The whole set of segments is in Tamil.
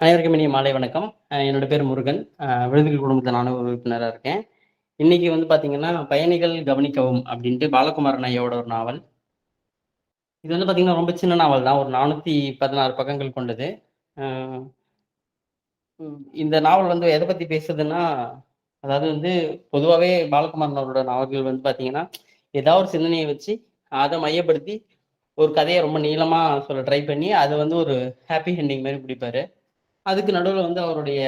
அனைவருக்கும் இனிய மாலை வணக்கம். என்னோட பேர் முருகன். விருதுகள் குடும்பத்தில் நானும் உறுப்பினராக இருக்கேன். இன்னைக்கு வந்து பார்த்தீங்கன்னா, "பயணிகள் கவனிக்கவும்" அப்படின்ட்டு பாலகுமாரன் ஐயாவோட ஒரு நாவல். இது வந்து பார்த்தீங்கன்னா, ரொம்ப சின்ன நாவல் தான். ஒரு 416 பக்கங்கள் கொண்டது. இந்த நாவல் வந்து எதை பற்றி பேசுதுன்னா, அதாவது வந்து பொதுவாகவே பாலகுமாரன் அவரோட நாவல்கள் வந்து பார்த்தீங்கன்னா, ஏதாவது ஒரு சிந்தனையை வச்சு, அதை மையப்படுத்தி ஒரு கதையை ரொம்ப நீளமாக சொல்ல ட்ரை பண்ணி, அதை வந்து ஒரு ஹாப்பி ஹெண்டிங் மாதிரி பிடிப்பாரு அதுக்கு நடுவில் வந்து அவருடைய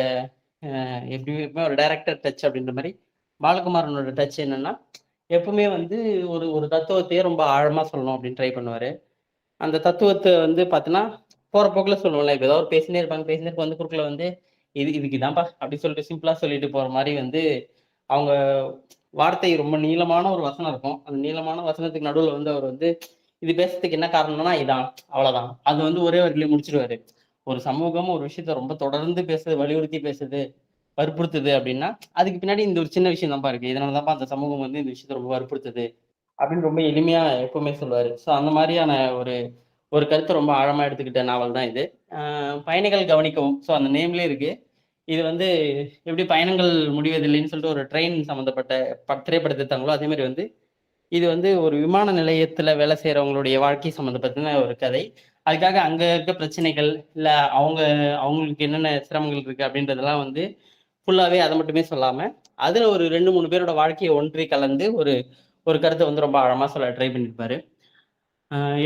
அ எப்படியுமே ஒரு டைரக்டர் டச் அப்படின்ற மாதிரி பாலகுமாரனோட டச் என்னன்னா, எப்பவுமே வந்து ஒரு ஒரு தத்துவத்தையே ரொம்ப ஆழமாக சொல்லணும் அப்படின்னு ட்ரை பண்ணுவார் அந்த தத்துவத்தை வந்து பார்த்தீங்கன்னா போகிற போக்கில் சொல்லுவோம்ல. இப்போ ஏதாவது பேசினே இருப்பாங்க, பேசினே இருக்க வந்து குறுக்கில் வந்து, "இது இதுக்கு இதான்பா" அப்படி சொல்லிட்டு சிம்பிளாக சொல்லிட்டு போகிற மாதிரி வந்து, அவங்க வார்த்தை ரொம்ப நீளமான ஒரு வசனம் இருக்கும். அந்த நீளமான வசனத்துக்கு நடுவில் வந்து அவர் வந்து, "இது பேசுறதுக்கு என்ன காரணம்னா இதான். அவ்வளோதான் அது வந்து ஒரே வரியில முடிச்சுருவாரு. ஒரு சமூகம் ஒரு விஷயத்த ரொம்ப தொடர்ந்து பேசுது, வலியுறுத்தி பேசுது, வற்புறுத்துது அப்படின்னா, அதுக்கு பின்னாடி இந்த ஒரு சின்ன விஷயம் தான்ப்பா இருக்கு. இதனால தான்ப்பா அந்த சமூகம் வந்து இந்த விஷயத்த ரொம்ப வற்புறுத்துது. அப்படின்னு ரொம்ப எளிமையா எப்பவுமே சொல்லுவாரு. ஸோ அந்த மாதிரியான ஒரு ஒரு கருத்தை ரொம்ப ஆழமா எடுத்துக்கிட்ட நாவல் தான் இது. பயணிகள் கவனிக்கவும். ஸோ அந்த நேம்லேயே இருக்கு. இது வந்து எப்படி பயணங்கள் முடிவதில்லைன்னு சொல்லிட்டு ஒரு ட்ரெயின் சம்மந்தப்பட்ட ப திரைப்படத்த அதே மாதிரி வந்து இது வந்து ஒரு விமான நிலையத்தில் வேலை செய்கிறவங்களுடைய வாழ்க்கை சம்மந்தப்பட்ட ஒரு கதை. அதுக்காக அங்கே இருக்க பிரச்சனைகள், இல்லை அவங்க அவங்களுக்கு என்னென்ன சிரமங்கள் இருக்குது அப்படின்றதெல்லாம் வந்து ஃபுல்லாகவே அதை மட்டுமே சொல்லாமல் அதில் ஒரு 2, 3 பேரோட வாழ்க்கையை ஒன்றி கலந்து ஒரு ஒரு கருத்தை வந்து ரொம்ப ஆழமாக சொல்ல ட்ரை பண்ணியிருப்பாரு.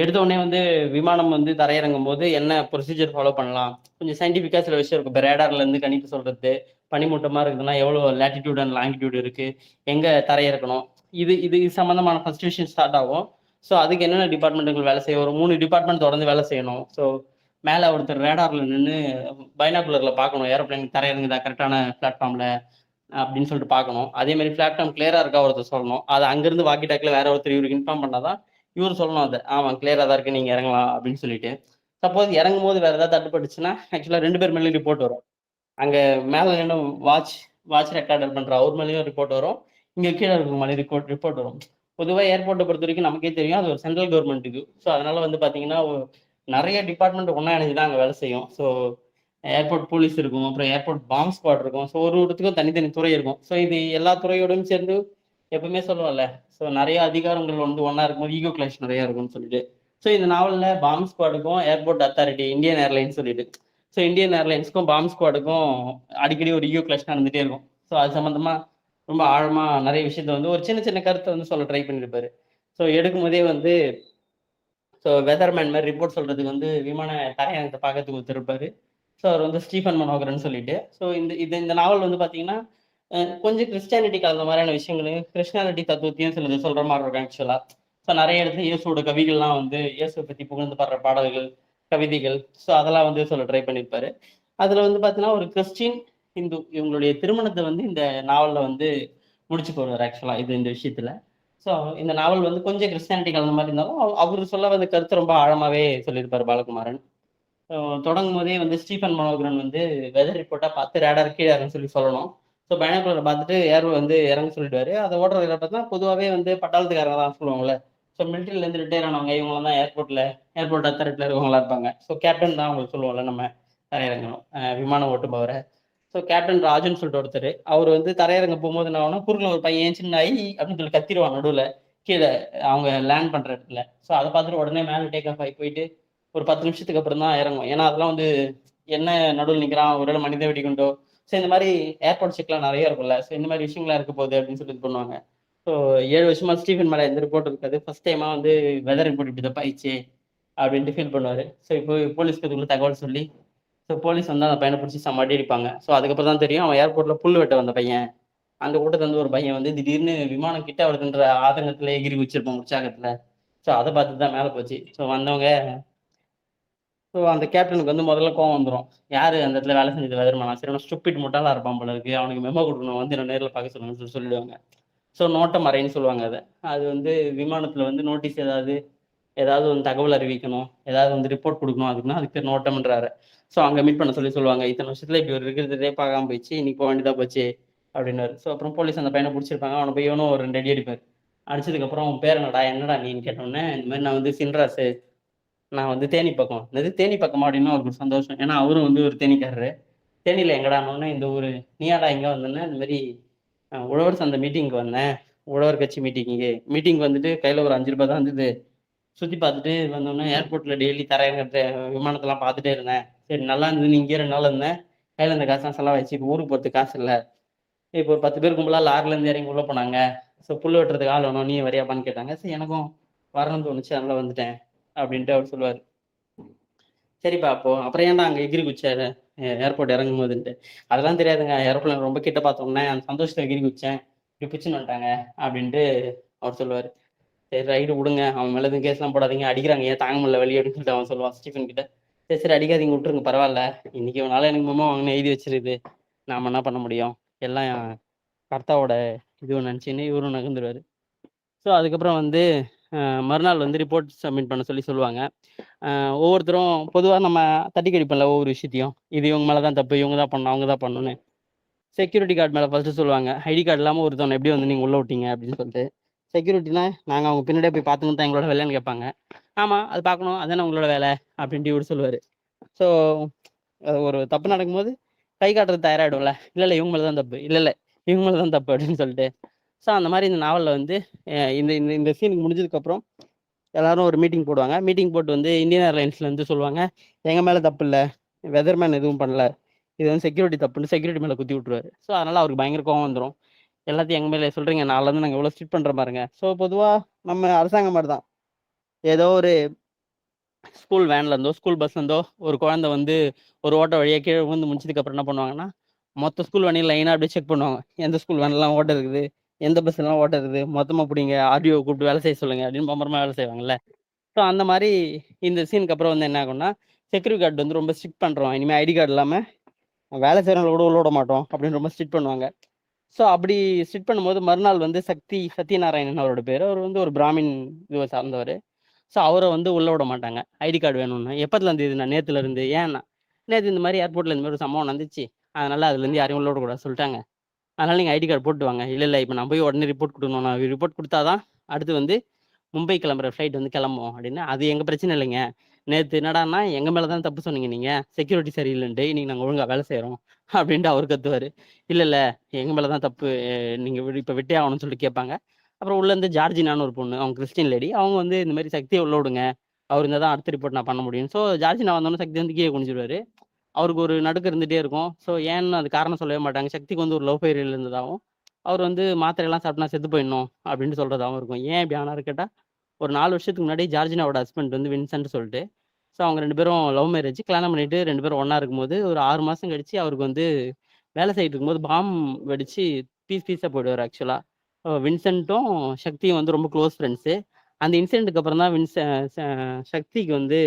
எடுத்த உடனே வந்து விமானம் வந்து தரையிறங்கும் போது என்ன ப்ரொசீஜர் ஃபாலோ பண்ணலாம்? கொஞ்சம் சயின்டிஃபிக்காக சில விஷயம் இருக்கும். பிரேடர்லேருந்து ரேடார்லருந்து கணிப்பு சொல்கிறது பனிமூட்டமாக இருக்குதுன்னா எவ்வளோ லேட்டிடியூட் அண்ட் லாங்கிட்யூட் இருக்குது எங்கே தரையிறக்கணும்? இது இது சம்மந்தமான ஃபர்ஸ்ட் விஷயம் ஸ்டார்ட் ஆகும். ஸோ அதுக்கு என்னென்ன டிபார்ட்மெண்ட்டுகள் வேலை செய்ய ஒரு மூணு டிபார்ட்மெண்ட் தொடர்ந்து வேலை செய்யணும். ஸோ மேலே ஒருத்தர் ரேடாரில் நின்று பைனாகுலரில் பார்க்கணும். ஏரோப்ளைன் தரையிறங்குதா கரெக்டான பிளாட்ஃபார்மில் அப்படின்னு சொல்லிட்டு பார்க்கணும். அதே மாதிரி பிளாட்ஃபார்ம் கிளியராக இருக்கா ஒருத்தர் சொல்லணும். அது அங்கேருந்து வாக்கி டாக்கில் வேற ஒருத்தர் இவருக்கு இன்ஃபார்ம் பண்ணால் தான், இவரு சொல்லணும் அதை ஆமாம் கிளியராக தான் இருக்கு. நீங்கள் இறங்கலாம் அப்படின்னு சொல்லிட்டு. சப்போஸ் இறங்கும்போது வேற ஏதாவது தட்டுப்பட்டுச்சுன்னா, ஆக்சுவலாக ரெண்டு பேர் மேலேயும் ரிப்போர்ட் வரும். அங்கே மேலே நின்னு வாட்ச் வாட்ச் ரெக்கார்டர் பண்ணுற அவர் மேலேயும் ரிப்போர்ட் வரும். இங்கே கீழே இருக்கிற மாதிரி ரிப்போர்ட் ரிப்போர்ட் வரும். பொதுவாக ஏர்போர்ட்டை பொறுத்த வரைக்கும் நமக்கே தெரியும். அது ஒரு சென்ட்ரல் கவர்மெண்ட்டுக்கு ஸோ அதனால வந்து பார்த்தீங்கன்னா, நிறைய டிபார்ட்மெண்ட் ஒன்றா இணைஞ்சு தான் அங்கே வேலை செய்யும். ஸோ ஏர்போர்ட் போலீஸ் இருக்கும். அப்புறம் ஏர்போர்ட் பாம்ப் ஸ்குவாட் இருக்கும். ஸோ ஒரு ஒருத்துக்கும் தனித்தனி துறை இருக்கும். ஸோ இது எல்லா துறையோடும் சேர்ந்து எப்பவுமே சொல்லுவோம்ல. ஸோ நிறைய அதிகாரங்கள் வந்து ஒன்றா இருக்கும்போது ஈகோ கிளாஷ் நிறையா இருக்கும்னு சொல்லிட்டு. ஸோ இந்த நாவலில் பாம்ப் ஸ்குவாடுக்கும் ஏர்போர்ட் அத்தாரிட்டி இந்தியன் ஏர்லைன்ஸ் சொல்லிட்டு. ஸோ இந்தியன் ஏர்லைன்ஸ்க்கும் பாம்ப் ஸ்குவாடுக்கும் அடிக்கடி ஒரு ஈகோ கிளாஷ் நடந்துட்டே இருக்கும். ஸோ அது சம்மந்தமாக ரொம்ப ஆழமாக நிறைய விஷயத்த வந்து ஒரு சின்ன சின்ன கருத்தை வந்து சொல்ல ட்ரை பண்ணியிருப்பாரு. ஸோ எடுக்கும்போதே வந்து ஸோ வெதர்மேன் மாதிரி ரிப்போர்ட் சொல்றதுக்கு வந்து விமான தரையிறங்கத்த பார்க்கறதுக்கு ஒருத்தர் ஸோ அவர் வந்து ஸ்டீஃபன் மனோகரன் சொல்லிட்டு. ஸோ இந்த இது இந்த நாவல் வந்து பார்த்தீங்கன்னா, கொஞ்சம் கிறிஸ்டியானிட்டி கலந்த மாதிரியான விஷயங்களையும், கிறிஸ்டியானிட்டி தத்துவத்தையும் சிலது சொல்ற மாதிரி இருக்கும் ஆக்சுவலாக ஸோ நிறைய இடத்துல இயேசுவோட கவிகள்லாம் வந்து இயேசுவை பற்றி புகழ்ந்து பாடுற பாடல்கள், கவிதைகள் ஸோ அதெல்லாம் வந்து சொல்ல ட்ரை பண்ணியிருப்பாரு. அதில் வந்து பார்த்தீங்கன்னா, ஒரு கிறிஸ்டின், ஹிந்து இவங்களுடைய திருமணத்தை வந்து இந்த நாவலில் வந்து முடிச்சு போடுவார் ஆக்சுவலாக இது இந்த விஷயத்துல. ஸோ இந்த நாவல் வந்து கொஞ்சம் கிறிஸ்டியானிட்டி கலந்த மாதிரி இருந்தாலும், அவர் சொல்ல வந்த கருத்து ரொம்ப ஆழமாவே சொல்லியிருப்பார் பாலகுமாரன். தொடங்கும் போதே வந்து ஸ்டீஃபன் மனோகரன் வந்து வெதர் ரிப்போர்ட்டாக பார்த்து ரேடார் கீழே இறங்க சொல்லி சொல்லணும். ஸோ பயணக்குள்ள பார்த்துட்டு ஏர் வந்து இறங்க சொல்லிடுவாரு. அதை ஓட்டுறதுல பார்த்தா பொதுவாகவே வந்து பட்டாளத்துக்காரங்க தான் சொல்லுவாங்கல்ல. ஸோ மிலிட்டரிலருந்து ரிட்டையர் ஆனவங்க இவங்களாம் தான் ஏர்போர்ட்டில் ஏர்போர்ட் அத்தாரிட்டியில் இருக்கவங்களா இருப்பாங்க. ஸோ கேப்டன் தான் அவங்களுக்கு சொல்லுவோம்ல நம்ம தரையிறங்கணும். அ விமானம் ஓட்டுபவரை ஸோ கேப்டன் ராஜுன்னு சொல்லிட்டு ஒருத்தர் அவர் வந்து தரையிறங்க போகும்போது என்ன ஆகும்னா, குறுக்குல ஒரு பையன் சின்ன ஆகி அப்படின்னு சொல்லி கத்திடுவான் நடுவில் கீழே அவங்க லேண்ட் பண்ணுற இடத்துல. ஸோ அதை பார்த்துட்டு உடனே மேலே டேக் ஆஃப் ஆகி போயிட்டு, ஒரு 10 நிமிஷத்துக்கு அப்புறம் தான் இறங்கும். ஏன்னா அதெல்லாம் வந்து என்ன நடுவில் நிற்கிறான் ஒருவேள மனித வெடிகுண்டோ, ஸோ இந்த மாதிரி ஏர்போர்ட் செக்லாம் நிறைய இருக்கும்ல. ஸோ இந்த மாதிரி விஷயங்கள்லாம் இருக்க போகுது அப்படின்னு சொல்லி இது பண்ணுவாங்க. ஸோ ஏழு வருஷமா ஸ்டீஃபன் மேலே எந்த ரிப்போர்ட் இருக்காது. ஃபர்ஸ்ட் டைமாக வந்து வெதர் ரிப்போர்ட் இப்படி தப்பாயிடுச்சு அப்படின்ட்டு ஃபீல் பண்ணுவார் ஸோ இப்போ போலீஸ்க்கு இதுக்குள்ள தகவல் சொல்லி, ஸோ போலீஸ் வந்து அந்த பையனை பிடிச்சி செம்ம அடி அடிப்பாங்க. ஸோ அதுக்கப்புறம் தான் தெரியும் அவன் ஏர்போர்ட்டில் புல் வெட்ட வந்த பையன். அந்த கூட்டத்துல வந்து ஒரு பையன் வந்து திடீர்னு விமானம் கிட்ட வருதுன்ற ஆதங்கத்துல எகிரி வச்சிருப்பான் உற்சாகத்துல. ஸோ அதை பார்த்து தான் மேலே போச்சு. ஸோ வந்தவங்க ஸோ அந்த கேப்டனுக்கு வந்து முதல்ல கோவம் வந்துடும் யாரு அந்த இடத்துல வேலை செஞ்சது வெதர்மானா சரி அவன் ஸ்டூபிட் முட்டாளா இருப்பான் போல இருக்கு. அவனுக்கு மெமோ கொடுக்கணும் வந்து என்ன நேரில் பார்க்க சொல்லுங்கன்னு சொல்லி சொல்லிடுவாங்க. ஸோ நோட்டை மறைன்னு சொல்லுவாங்க அதை அது வந்து விமானத்தில் வந்து நோட்டீஸ் ஏதாவது ஏதாவது வந்து தகவல் அறிவிக்கணும். ஏதாவது வந்து ரிப்போர்ட் கொடுக்கணும் அதுக்குன்னா, அதுக்கு பேர் நோட்டம்ன்றாரு. ஸோ அங்கே மீட் பண்ண சொல்லி சொல்லுவாங்க. இத்தனை வருஷத்துல இப்படி ஒரு இருக்கிறதே பார்க்காம போயிடுச்சு. இன்னைக்கு போக வேண்டியதாக போச்சு அப்படின்னாரு ஸோ அப்புறம் போலீஸ் அந்த பையனை பிடிச்சிருப்பாங்க அவனை போய் இவனும் ஒரு ரெண்டு அடி அடிப்பார் அடிச்சதுக்கப்புறம் உன் பேர் என்னடா? என்னடா நீன்னு கேட்டோன்னே இந்த மாதிரி நான் வந்து சின்ராசு நான் வந்து தேனி பக்கம் என்னது தேனி பக்கம் அப்படின்னு அவருக்கு ஒரு சந்தோஷம் ஏன்னா அவரும் வந்து ஒரு தேனிக்காரரு தேனியில் எங்கடானோன்னு இந்த ஊர் நீயாடா எங்கே வந்தேன்னா இந்த மாதிரி உழவர் சந்தை மீட்டிங்க்கு வந்தேன் உழவர் கட்சி மீட்டிங்கு மீட்டிங் வந்துட்டு கையில் ஒரு அஞ்சு ரூபாய் தான் இருந்தது சுற்றி பார்த்துட்டு வந்தோடனே ஏர்போர்ட்டில் டெய்லி தரையிறங்கிற விமானத்தெல்லாம் பார்த்துட்டே இருந்தேன். சரி நல்லா இருந்தது. நீ இங்கே ரெண்டு நாள் இருந்தேன். கையில் இந்த காசுலாம் செலவாயிடுச்சு. இப்போ ஊருக்கு போகிறதுக்கு காசு இல்லை. இப்போ ஒரு பத்து பேர் கும்பலாக லாரிலேருந்து இறங்கி உள்ளே போனாங்க. ஸோ புல் வெட்டுறதுக்கு ஆள் வேணும். நீ வரையாப்பான்னு கேட்டாங்க. சரி எனக்கும் வரணும்னு தோணுச்சு. அதனால் வந்துட்டேன் அப்படின்ட்டு அவர் சொல்லுவார். சரிப்பா அப்போ அப்புறம் ஏன்டா அங்கே எகிரி குச்சார் ஏர்போர்ட் இறங்கும் போதுன்ட்டு அதெல்லாம் தெரியாதுங்க. ஏரோப்ளேன் ரொம்ப கிட்ட பார்த்தோன்னே அந்த சந்தோஷத்தை எகிரி குச்சேன் இப்படி பிச்சுன்னு வந்துட்டாங்க அப்படின்ட்டு அவர் சொல்லுவார். சரி ரைடு விடுங்க. அவன் மேலே எதுவும் கேஸ்லாம் போடாதீங்க. அடிக்கிறாங்க. ஏன் தாங்க முடியல வெளியே அப்படின்னு சொல்லிட்டு அவன் சொல்லுவான். ஸ்டீஃபன் கிட்ட. சரி சரி அடிக்காதீங்க விட்டுருங்க. பரவாயில்ல. இன்னைக்கு ஒரு நாள் எனக்கு மாமா வாங்கின எழுதி வச்சிருது நாம என்ன பண்ண முடியும்? எல்லாம் கர்த்தாவோட இது நினச்சின்னு இவரும் நகர்ந்துருவாரு. ஸோ அதுக்கப்புறம் வந்து மறுநாள் வந்து ரிப்போர்ட் சப்மிட் பண்ண சொல்லி சொல்லுவாங்க. ஒவ்வொருத்தரும் பொதுவாக நம்ம தட்டி கடிப்போம்ல ஒவ்வொரு விஷயத்தையும். இது இவங்க மேலே தான் தப்பு இவங்க தான் பண்ணணும் அவங்க தான் பண்ணணும்னு. செக்யூரிட்டி கார்டு மேலே ஃபஸ்ட்டு சொல்லுவாங்க. ஐடி கார்டு இல்லாமல் ஒருத்தவனை எப்படி வந்து நீங்கள் உள்ளே விட்டீங்க அப்படின்னு சொல்லிட்டு. செக்யூரிட்டினா நாங்கள் அவங்க பின்னாடியே போய் பார்த்துக்கிட்டு தான் எங்களோட வேலைன்னு கேட்பாங்க. ஆமாம் அது பார்க்கணும் அதுதானே உங்களோட வேலை அப்படின்ட்டு இவர் சொல்லுவார். ஸோ ஒரு தப்பு நடக்கும்போது கை காட்டுறது தயாராகிடும்ல இல்லை இல்லை இவங்க மேலே தான் தப்பு. இல்லை இல்லை இவங்க மேலே தான் தப்பு அப்படின்னு சொல்லிட்டு. ஸோ அந்த மாதிரி இந்த நாவலில் வந்து இந்த இந்த இந்த சீனுக்கு முடிஞ்சதுக்கப்புறம் எல்லாரும் ஒரு மீட்டிங் போடுவாங்க. மீட்டிங் போட்டு வந்து இந்தியன் ஏர்லைன்ஸ்ல இருந்து சொல்லுவாங்க எங்கள் மேலே தப்பு இல்லை. வெதர்மேன் எதுவும் பண்ணல. இது வந்து செக்யூரிட்டி தப்புன்னு செக்யூரிட்டி மேலே குத்தி விட்டுருவாரு. ஸோ அதனால அவருக்கு பயங்கர கோவம் வந்துடும் எல்லாத்தையும் எங்கள் மேலே சொல்கிறீங்க நாளில இருந்து நாங்கள் இவ்வளோ ஸ்ட்ரிக்ட் பண்ணுற பாருங்க. ஸோ பொதுவாக நம்ம அரசாங்கம் மாதிரி தான் ஏதோ ஒரு ஸ்கூல் வேன்ல இருந்தோ ஸ்கூல் பஸ்லேருந்தோ ஒரு குழந்தை வந்து ஒரு ஓட்ட வழியாக கீழே வந்து முடிச்சதுக்கப்புறம் என்ன பண்ணுவாங்கன்னா மொத்த ஸ்கூல் வேனையும் லைனாக அப்படியே செக் பண்ணுவாங்க. எந்த ஸ்கூல் வேன்லாம் ஓட்ட இருக்குது? எந்த பஸ் எல்லாம் ஓட்ட இருக்குது? மொத்தமாக பிடிங்க. ஆடியோ கூப்பிட்டு வேலை செய்ய சொல்லுங்க அப்படின்னு பம்பரமாக வேலை செய்வாங்கல்ல. ஸோ அந்த மாதிரி இந்த சீனுக்கு அப்புறம் வந்து என்ன ஆகும்னா செக்யூரிட்டி கார்டு வந்து ரொம்ப ஸ்ட்ரிக்ட் பண்ணுறோம் இனிமேல் ஐடி கார்டு இல்லாமல் வேலை செய்கிறவங்கள கூட உள்ள விட மாட்டோம் அப்படின்னு ரொம்ப ஸ்ட்ரிக்ட் பண்ணுவாங்க. ஸோ அப்படி ஸ்டிட் பண்ணும்போது மறுநாள் வந்து சக்தி சத்யநாராயணன் அவரோட பேர். அவர் வந்து ஒரு பிராமின் இதுவை சார்ந்தவர். ஸோ அவரை வந்து உள்ள விட மாட்டாங்க. ஐடி கார்டு வேணும்னு. எப்பத்துலேருந்து இது நான் நேத்துல இருந்து. ஏன்னா நேற்று இந்த மாதிரி ஏர்போர்ட்ல இந்த மாதிரி ஒரு சம்பவம் நடந்துச்சு. அதனால அதுலேருந்து யாரையும் உள்ள விடக்கூடாது சொல்லிட்டாங்க. அதனால நீங்கள் ஐடி கார்டு போட்டு வாங்க. இல்லை இல்லை இப்போ நான் போய் உடனே ரிப்போர்ட் கொடுக்கணும். நான் ரிப்போர்ட் கொடுத்தா தான் அடுத்து வந்து மும்பை கிளம்புற ஃப்ளைட் வந்து கிளம்பும் அப்படின்னு. அது எங்கள் பிரச்சனை இல்லைங்க. நேற்று என்னடான்னா எங்கள் மேலே தான் தப்பு சொன்னீங்க நீங்கள் செக்யூரிட்டி சரியில்லைன்ட்டு இன்றைக்கி நாங்கள் ஒழுங்காக வேலை செய்கிறோம் அப்படின்ட்டு அவர் கத்துவார். இல்லை இல்லை எங்கள் மேலே தான் தப்பு. நீங்கள் இப்போ விட்டே ஆகணும்னு சொல்லிட்டு கேட்பாங்க. அப்புறம் உள்ளேருந்து ஜார்ஜினான்னு ஒரு பொண்ணு அவங்க கிறிஸ்டின் லேடி அவங்க வந்து இந்த மாதிரி சக்தியை உள்ள விடுங்க. அவர் இருந்தால் தான் அடுத்த ரிப்போர்ட் நான் பண்ண முடியும். ஸோ ஜார்ஜினா வந்தோன்னே சக்தி வந்து கீழே குனிஞ்சிருவாரு. அவருக்கு ஒரு நடுக்கு இருந்துகிட்டே இருக்கும். ஸோ ஏன்னு அது காரணம் சொல்லவே மாட்டாங்க. சக்திக்கு வந்து ஒரு லவ் ஃபெயிலியர் இருந்ததாகவும் அவர் வந்து மாத்திரையெல்லாம் சாப்பிட்டா செத்து போயிடணும் அப்படின்னு சொல்கிறதாகவும் இருக்கும். ஏன் இப்படி ஆனாரு கேட்டால் ஒரு நாலு வருஷத்துக்கு முன்னாடி ஜார்ஜினாவோட ஹஸ்பண்ட் வந்து வின்சென்ட் சொல்லிட்டு ஸோ அவங்க ரெண்டு பேரும் லவ் மேரேஜ் கல்யாணம் பண்ணிட்டு ரெண்டு பேரும் ஒன்றா இருக்கும்போது ஒரு ஆறு மாதம் கழிச்சு அவருக்கு வந்து வேலை செய்யிட்டு இருக்கும்போது பாம் வெடிச்சு பீஸ் பீஸாக போயிடுவார் ஆக்சுவலாக வின்சென்ட்டும் சக்தியும் வந்து ரொம்ப க்ளோஸ் ஃப்ரெண்ட்ஸு அந்த இன்சிடென்ட்டுக்கு அப்புறம் தான் வின்ச சக்திக்கு வந்து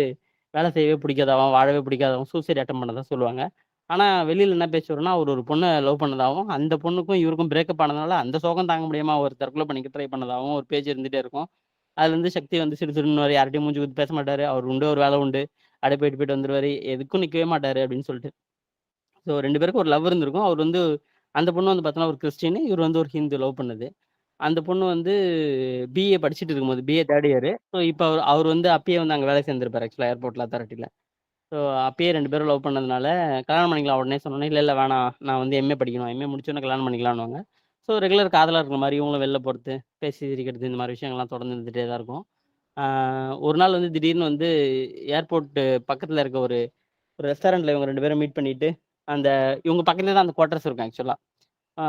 வேலை செய்யவே பிடிக்காதாவும் வாழவே பிடிக்காதவன் சூசைட் அட்டம் பண்ணதான் சொல்லுவாங்க. ஆனால் வெளியில் என்ன பேசுவாருன்னா அவர் ஒரு பொண்ணை லவ் பண்ணதாகவும் அந்த பொண்ணுக்கும் இவருக்கும் பிரேக்கப் ஆனதுனால அந்த சோகம் தாங்க முடியாமல் ஒரு தற்கொலை பண்ணிக்க ட்ரை பண்ணதாகவும் ஒரு பேஜ் இருந்துகிட்டே இருக்கும். அதுல இருந்து சக்தி வந்து சிறு சிறுன்னு யார்ட்டையும் மூஞ்சி குத்து பேச மாட்டாரு. அவர் உண்டு ஒரு வேலை உண்டு. அடை போயிட்டு போயிட்டு வந்துருவாரு. எதுக்கும் நிற்கவே மாட்டாரு அப்படின்னு சொல்லிட்டு. ஸோ ரெண்டு பேருக்கும் ஒரு லவ் இருந்திருக்கும். அவர் வந்து அந்த பொண்ணு வந்து பார்த்தோன்னா ஒரு கிறிஸ்டின் இவர் வந்து ஒரு ஹிந்து லவ் பண்ணது. அந்த பொண்ணு வந்து பிஏ படிச்சுட்டு இருக்கும்போது பிஏ தேர்ட் இயர் ஸோ இப்போ அவர் அவர் வந்து அப்பயே வந்து அங்கே வேலை சேர்ந்துருப்பார் ஆக்சுவலாக ஏர்போர்ட்டில் அத்தாரிட்டியில் ஸோ அப்பயே ரெண்டு பேரும் லவ் பண்ணதுனால கல்யாணம் பண்ணிக்கலாம் உடனே சொன்னோன்னே இல்லை இல்லை வேணாம். நான் வந்து எம்ஏ படிக்கணும். எம்ஏ முடிச்சோன்னே கல்யாணம் பண்ணிக்கலாம்னுவாங்க. ஸோ ரெகுலர் காதலாக இருக்கிற மாதிரி இவங்களும் வெளில போகிறது பேசி சிரிக்கிறது இந்த மாதிரி விஷயங்கள்லாம் தொடர்ந்து இருந்துகிட்டே தான் இருக்கும். ஒரு நாள் வந்து திடீர்னு வந்து ஏர்போர்ட்டு பக்கத்தில் இருக்க ஒரு ஒரு ரெஸ்டாரண்ட்டில் இவங்க ரெண்டு பேரும் மீட் பண்ணிட்டு அந்த இவங்க பக்கத்துல தான் அந்த குவார்டர்ஸ் இருக்கும் ஆக்சுவலாக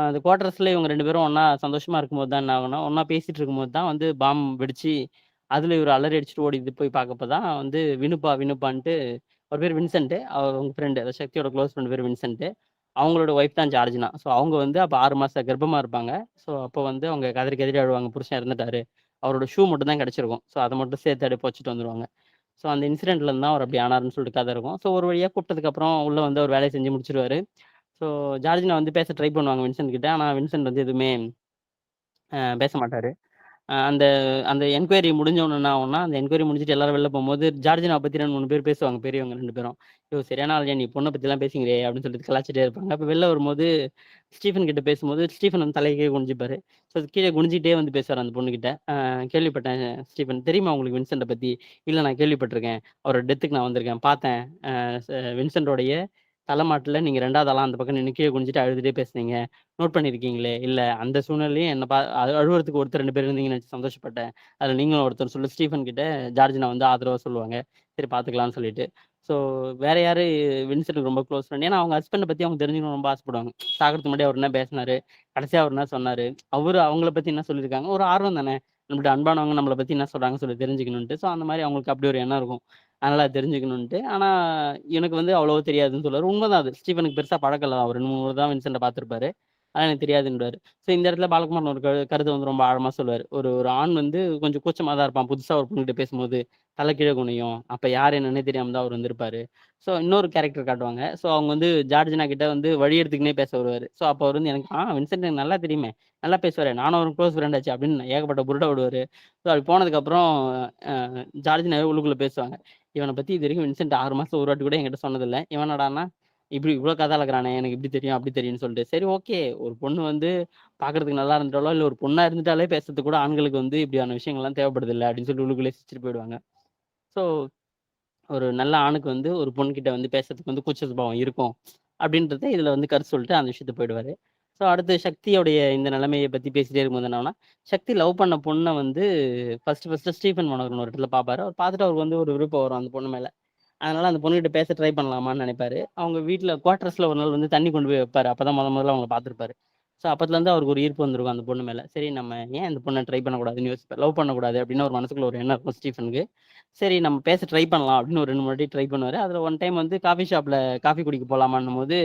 அந்த குவார்டர்ஸில் இவங்க ரெண்டு பேரும் ஒன்றா சந்தோஷமாக இருக்கும்போது தான் என்ன ஆகும்னா ஒன்றா பேசிகிட்டு இருக்கும்போது தான் வந்து பாம் வெடிச்சு அதில் இவர் அலறி அடிச்சுட்டு ஓடிட்டு போய் பார்க்கப்போ தான் வந்து வினுப்பா வினுப்பான்ட்டு ஒரு பேர் வின்சென்ட்டு அவர் உங்கள் ஃப்ரெண்டு அந்த சக்தியோட க்ளோஸ் ஃப்ரெண்ட் பேர் வின்சென்ட்டு அவங்களோட ஒய்ஃப் தான் ஜார்ஜினா ஸோ அவங்க வந்து அப்போ ஆறு மாதம் கர்ப்பமாக இருப்பாங்க. ஸோ அப்போ வந்து அவங்க கதறி கதறி ஆடுவாங்க புருஷன் இறந்துட்டாரு. அவரோட ஷூ மட்டும் தான் கிடச்சிருக்கும். ஸோ அதை மட்டும் சேர்த்து அப்படியே போச்சுட்டு வந்துடுவாங்க ஸோ அந்த இன்சிடென்ட்ல தான் அவர் அப்படி ஆனாருன்னு சொல்லிட்டு கதை இருக்கும். ஸோ ஒரு வழியாக கூப்பிட்டதுக்கப்புறம் உள்ளே வந்து அவர் வேலையை செஞ்சு முடிச்சிருவாரு. ஸோ ஜார்ஜினா வந்து பேச ட்ரை பண்ணுவாங்க வின்சென்ட் கிட்ட. ஆனால் வின்சென்ட் வந்து எதுவுமே பேச மாட்டார். அந்த அந்த என்கொயரி முடிஞ்ச என்ன ஆகும்னா, அந்த என்கொயரி முடிஞ்சிட்டு எல்லாரும் வெளில போகும்போது ஜார்ஜினா பத்தி 2, 3 பேர் பேசுவாங்க பெரியவங்க ரெண்டு பேரும். "யோவ் சரியான ஆளுயா நீ பொண்ணை பற்றிலாம் பேசுகிறே அப்படின்னு சொல்லிட்டு கலாச்சிட்டே இருப்பாங்க. அப்ப வெளில வரும்போது, ஸ்டீஃபன் கிட்ட பேசும்போது, ஸ்டீஃபன் வந்து தலைய குனிஞ்சிப்பாரு குனிஞ்சுப்பாரு. ஸோ கீழே குனிஞ்சிட்டே வந்து பேசுவார் அந்த பொண்ணுக்கிட்ட கேள்விப்பட்டேன் ஸ்டீஃபன். தெரியுமா உங்களுக்கு வின்சென்ட்டை பற்றி இல்லை நான் கேள்விப்பட்டிருக்கேன் அவரோட டெத்துக்கு நான் வந்திருக்கேன். பார்த்தேன். வின்சென்ட்டோடைய தலைமாட்டில் நீங்கள் ரெண்டாவது ஆளாக அந்த பக்கம் நின்று கீழே குனிஞ்சுட்டு அழுதுட்டே பேசுனீங்க. நோட் பண்ணியிருக்கீங்களே?" இல்லை அந்த சூழ்நிலையும் என்ன பா அழுவுறதுக்கு ஒருத்தர் ரெண்டு பேர் இருந்தீங்கன்னு நினச்சி சந்தோஷப்பட்டேன். அதில் நீங்களும் ஒருத்தர் சொல்லி ஸ்டீஃபன் கிட்ட ஜார்ஜினா வந்து ஆதரவா சொல்லுவாங்க. சரி பார்த்துக்கலாம்னு சொல்லிட்டு. ஸோ வேற யாரு வின்சென்ட் ரொம்ப க்ளோஸ் ஃப்ரெண்ட் ஏன்னா அவங்க ஹஸ்பண்டை பற்றி அவங்க தெரிஞ்சுக்கணும் ரொம்ப ஆசைப்படுவாங்க. சாகிறதுக்கு முன்னாடி அவர் என்ன பேசினாரு? கடைசியாக அவர் என்ன சொன்னார் அவர் அவங்கள பற்றி என்ன சொல்லியிருக்காங்க? ஒரு ஆர்வம் தானே. நம்மளோட அன்பானவங்க நம்மளை பற்றி என்ன சொல்றாங்கன்னு சொல்லி தெரிஞ்சுக்கணுன்ட்டு. ஸோ அந்த மாதிரி அவங்களுக்கு அப்படி ஒரு எண்ணம் இருக்கும். அதனால தெரிஞ்சுக்கணுன்ட்டு. ஆனால் எனக்கு வந்து அவ்வளோ தெரியாதுன்னு சொல்லுவார் உண்மைதான் அது. ஸ்டீஃபனுக்கு பெருசாக பழக்கம் இல்ல. அவர் 2, 3 முறை தான் வின்சென்ட்டை பார்த்துருப்பாரு ஆனால் எனக்கு தெரியாதுன்றாரு ஸோ இந்த இடத்துல பாலகுமாரன் ஒரு க வந்து ரொம்ப ஆழமாக சொல்லுவார் ஒரு ஒரு ஆண் வந்து கொஞ்சம் கூச்சமாக தான் இருப்பான். புதுசாக ஒரு பொண்ணுகிட்ட பேசும்போது, தலை கீழே குனியும். அப்போ யார் என்னன்னே தெரியாமல் தான் அவர் வந்திருப்பாரு. ஸோ இன்னொரு கேரக்டர் காட்டுவாங்க. ஸோ அவங்க வந்து ஜார்ஜினா கிட்ட வந்து வழி எடுத்துக்கினே பேச வருவார் ஸோ அப்போ அவர் வந்து எனக்கு "ஆ வின்சென்ட் எனக்கு நல்லா தெரியுமே. நல்லா பேசுவார் நானும் ஒரு க்ளோஸ் ஃப்ரெண்ட் ஆச்சு அப்படின்னு ஏகப்பட்ட புருட விடுவார் ஸோ அப்படி போனதுக்கப்புறம் ஜார்ஜினாவே உள்ளுக்குள்ளே பேசுவாங்க. "இவன பத்தி இதுவரைக்கும் வின்சென்ட் ஆறு மாதம் ஒரு வாட்டி கூட என்கிட்ட சொன்னதில்ல. இவன் என்னடான்னா, இப்படி இவ்வளோ கதை அளக்குறானே. எனக்கு இப்படி தெரியும், அப்படி தெரியும்னு சொல்லிட்டு. சரி ஓகே. ஒரு பொண்ணு வந்து பார்க்கறதுக்கு நல்லா இருந்துட்டாலோ, இல்லை ஒரு பொண்ணாக இருந்துட்டாலே பேசுறதுக்கு கூட ஆண்களுக்கு வந்து இப்படியான விஷயங்கள்லாம் தேவைப்படுதுல்ல அப்படின்னு சொல்லி உள்ளுக்குள்ளே சிரிச்சுட்டு போயிடுவாங்க. ஸோ ஒரு நல்ல ஆணுக்கு வந்து ஒரு பொண்ணுக்கிட்ட வந்து பேசுறதுக்கு வந்து கூச்ச சுபாவம் இருக்கும். அப்படின்றத இதில் வந்து கருத்து சொல்லிட்டு அந்த விஷயத்த போயிடுவாரு. ஸோ அடுத்து சக்தியோடைய இந்த நிலைமையை பற்றி பேசிட்டே இருக்கும்போது என்னன்னா சக்தி லவ் பண்ண பொண்ணை வந்து ஃபர்ஸ்ட் ஃபர்ஸ்ட்டு ஸ்டீஃபன் மனோகரன் ஒரு இடத்துல பார்ப்பாரு. அவர் பார்த்துட்டு அவருக்கு வந்து ஒரு விருப்பம் வரும் அந்த பொண்ணு மேலே அதனால அந்த பொண்ணுகிட்ட பேச ட்ரை பண்ணலாமான்னு நினைப்பாரு அவங்க வீட்டில் குவார்டர்ஸ்ல ஒரு நாள் வந்து தண்ணி கொண்டு போய் வைப்பாரு. அப்பதான் முத முதல்ல அவங்கள பார்த்துருப்பாரு ஸோ அப்போதுலேருந்து அவருக்கு ஒரு ஈர்ப்பு வந்திருக்கும் அந்த பொண்ணு மேலே சரி நம்ம ஏன் இந்த பொண்ணை ட்ரை பண்ணக்கூடாதுன்னு யோசிப்பாரு. லவ் பண்ணக்கூடாது அப்படின்னு ஒரு மனசுக்குள்ள ஒரு எண்ணம் இருக்கும் ஸ்டீஃபனுக்கு. சரி நம்ம பேச ட்ரை பண்ணலாம் அப்படின்னு ஒரு ரெண்டு முன்னாடி ட்ரை பண்ணுவார் அதில் ஒன் டைம் வந்து காஃபி ஷாப்பில் காஃபி குடிக்க போலாமான்னும்போது,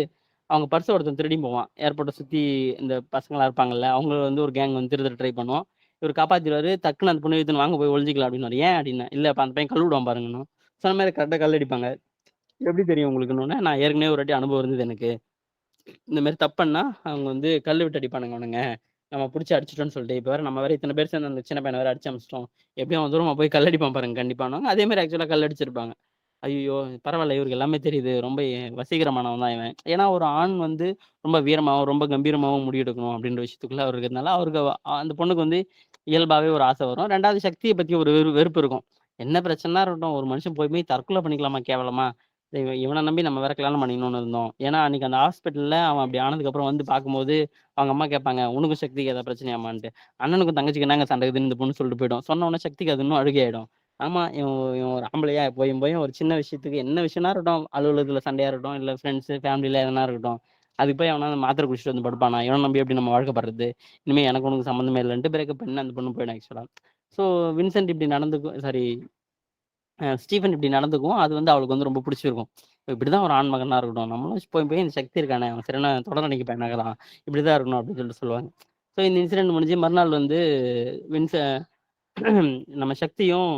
அவங்க பர்ஸை ஒருத்தன் திருடி போவான். ஏர்போர்ட்டை சுற்றி இந்த பசங்களாம் இருப்பாங்கல்ல, அவங்க வந்து ஒரு கேங் வந்து திருட ட்ரை பண்ணுவோம் இவர் காப்பாத்திருவாரு. டக்குன்னு அந்த பொண்ணு இழுத்துன்னு வாங்க போய் ஒழிஞ்சிக்கலாம் அப்படின்னு ஏன் அப்படின்னு இல்லை அந்த பையன் கல்லு பாருங்கன்னு சொன்ன மாதிரி கரெக்டாக கல் அடிப்பாங்க. எப்படி தெரியும் உங்களுக்குன்னு நான் ஏற்கனவே ஒரு வாட்டி அனுபவம் இருந்தது எனக்கு. இந்த மாதிரி தப்புன்னா அவங்க வந்து கல் விட்டு அடிப்பானுங்க அவனுங்க. நம்ம பிடிச்சி அடிச்சிட்டோம்னு சொல்லிட்டு, இப்போ வேற நம்ம வேற இத்தனை பேர் சேர்ந்து அந்த சின்ன பையனை வேற அடிச்சு அமைச்சிட்டோம் எப்படியும் அவன் தூரமாக போய் கல் அடிப்பான் பாருங்க கண்டிப்பான்னுவாங்க. அதே மாதிரி ஆக்சுவலாக கல் அடிச்சிருப்பாங்க. ஐயையோ பரவால்ல இவருக்கு எல்லாமே தெரியுது. ரொம்ப வசீகரமானவன் தான் இவன். ஏன்னா ஒரு ஆண் வந்து ரொம்ப வீரமாவும், ரொம்ப கம்பீரமாவும் முடிவெடுக்கணும் அப்படின்ற விஷயத்துக்குள்ள அவரு இருக்கிறதுனால, அவருக்கு அந்த பொண்ணுக்கு வந்து இயல்பாவே ஒரு ஆசை வரும். 2வது சக்திய பத்தி ஒரு வெறு வெறுப்பு இருக்கும். என்ன பிரச்சனை இருக்கட்டும், ஒரு மனுஷன் போய் போய் தற்கொலை பண்ணிக்கலாமா கேவலமா? இவன் இவன நம்பி நம்ம வேற கல்யாணம் பண்ணிக்கணும்னு இருந்தோம். ஏன்னா அன்னைக்கு அந்த ஹாஸ்பிட்டல்ல அவன் அப்படி ஆனதுக்கப்புறம் வந்து பார்க்கும்போது, அவங்க அம்மா கேட்பாங்க, "உனக்கும் சக்திக்கு ஏதாவது பிரச்சனையாம்மான்ட்டு?" "அண்ணனுக்கும் தங்கச்சிக்கும் என்னங்க சண்டை இந்த பொண்ணு சொல்லிட்டு போயிடும். சொன்ன உடனே சக்திக்கு அது இன்னும் அழுகையாயிடும். ஆமா, இவன் இவன் ஒரு ஆம்பளையா போயும் போயும் ஒரு சின்ன விஷயத்துக்கு என்ன விஷயம்னா இருக்கட்டும், அலுவலகத்துல சண்டையா இருக்கட்டும், இல்ல ஃப்ரெண்ட்ஸ், ஃபேமிலியில எதனா இருக்கட்டும். அதுக்கு போய் எவனாவது மாத்திரை குடிச்சிட்டு வந்து படுப்பானா? இவன நம்பி எப்படி நம்ம வாழ்க்கப்படுறது இனிமே எனக்கு உனக்கு சம்மந்தமே இல்லைன்ட்டு பிரேக்கப் பண்ணி அந்த பொண்ணு போயிடும் ஆக்சுவலா. ஸோ வின்சென்ட் இப்படி நடந்துக்கும் சாரி ஸ்டீஃபன் இப்படி நடந்துக்கும். அது வந்து அவளுக்கு வந்து ரொம்ப பிடிச்சிருக்கும் இப்படிதான் ஒரு ஆண் மகனா இருக்கட்டும். நம்மளும் போய் போய் இந்த சக்தி இருக்கானே, அவன் சரியான தொடர்நினைக்கு பையனாகுறான். இப்படிதான் இருக்கணும் அப்படின்னு சொல்லிட்டு சொல்லுவாங்க. ஸோ இந்த இன்சிடென்ட் முடிஞ்சு மறுநாள் வந்து வின்ச நம்ம சக்தியும்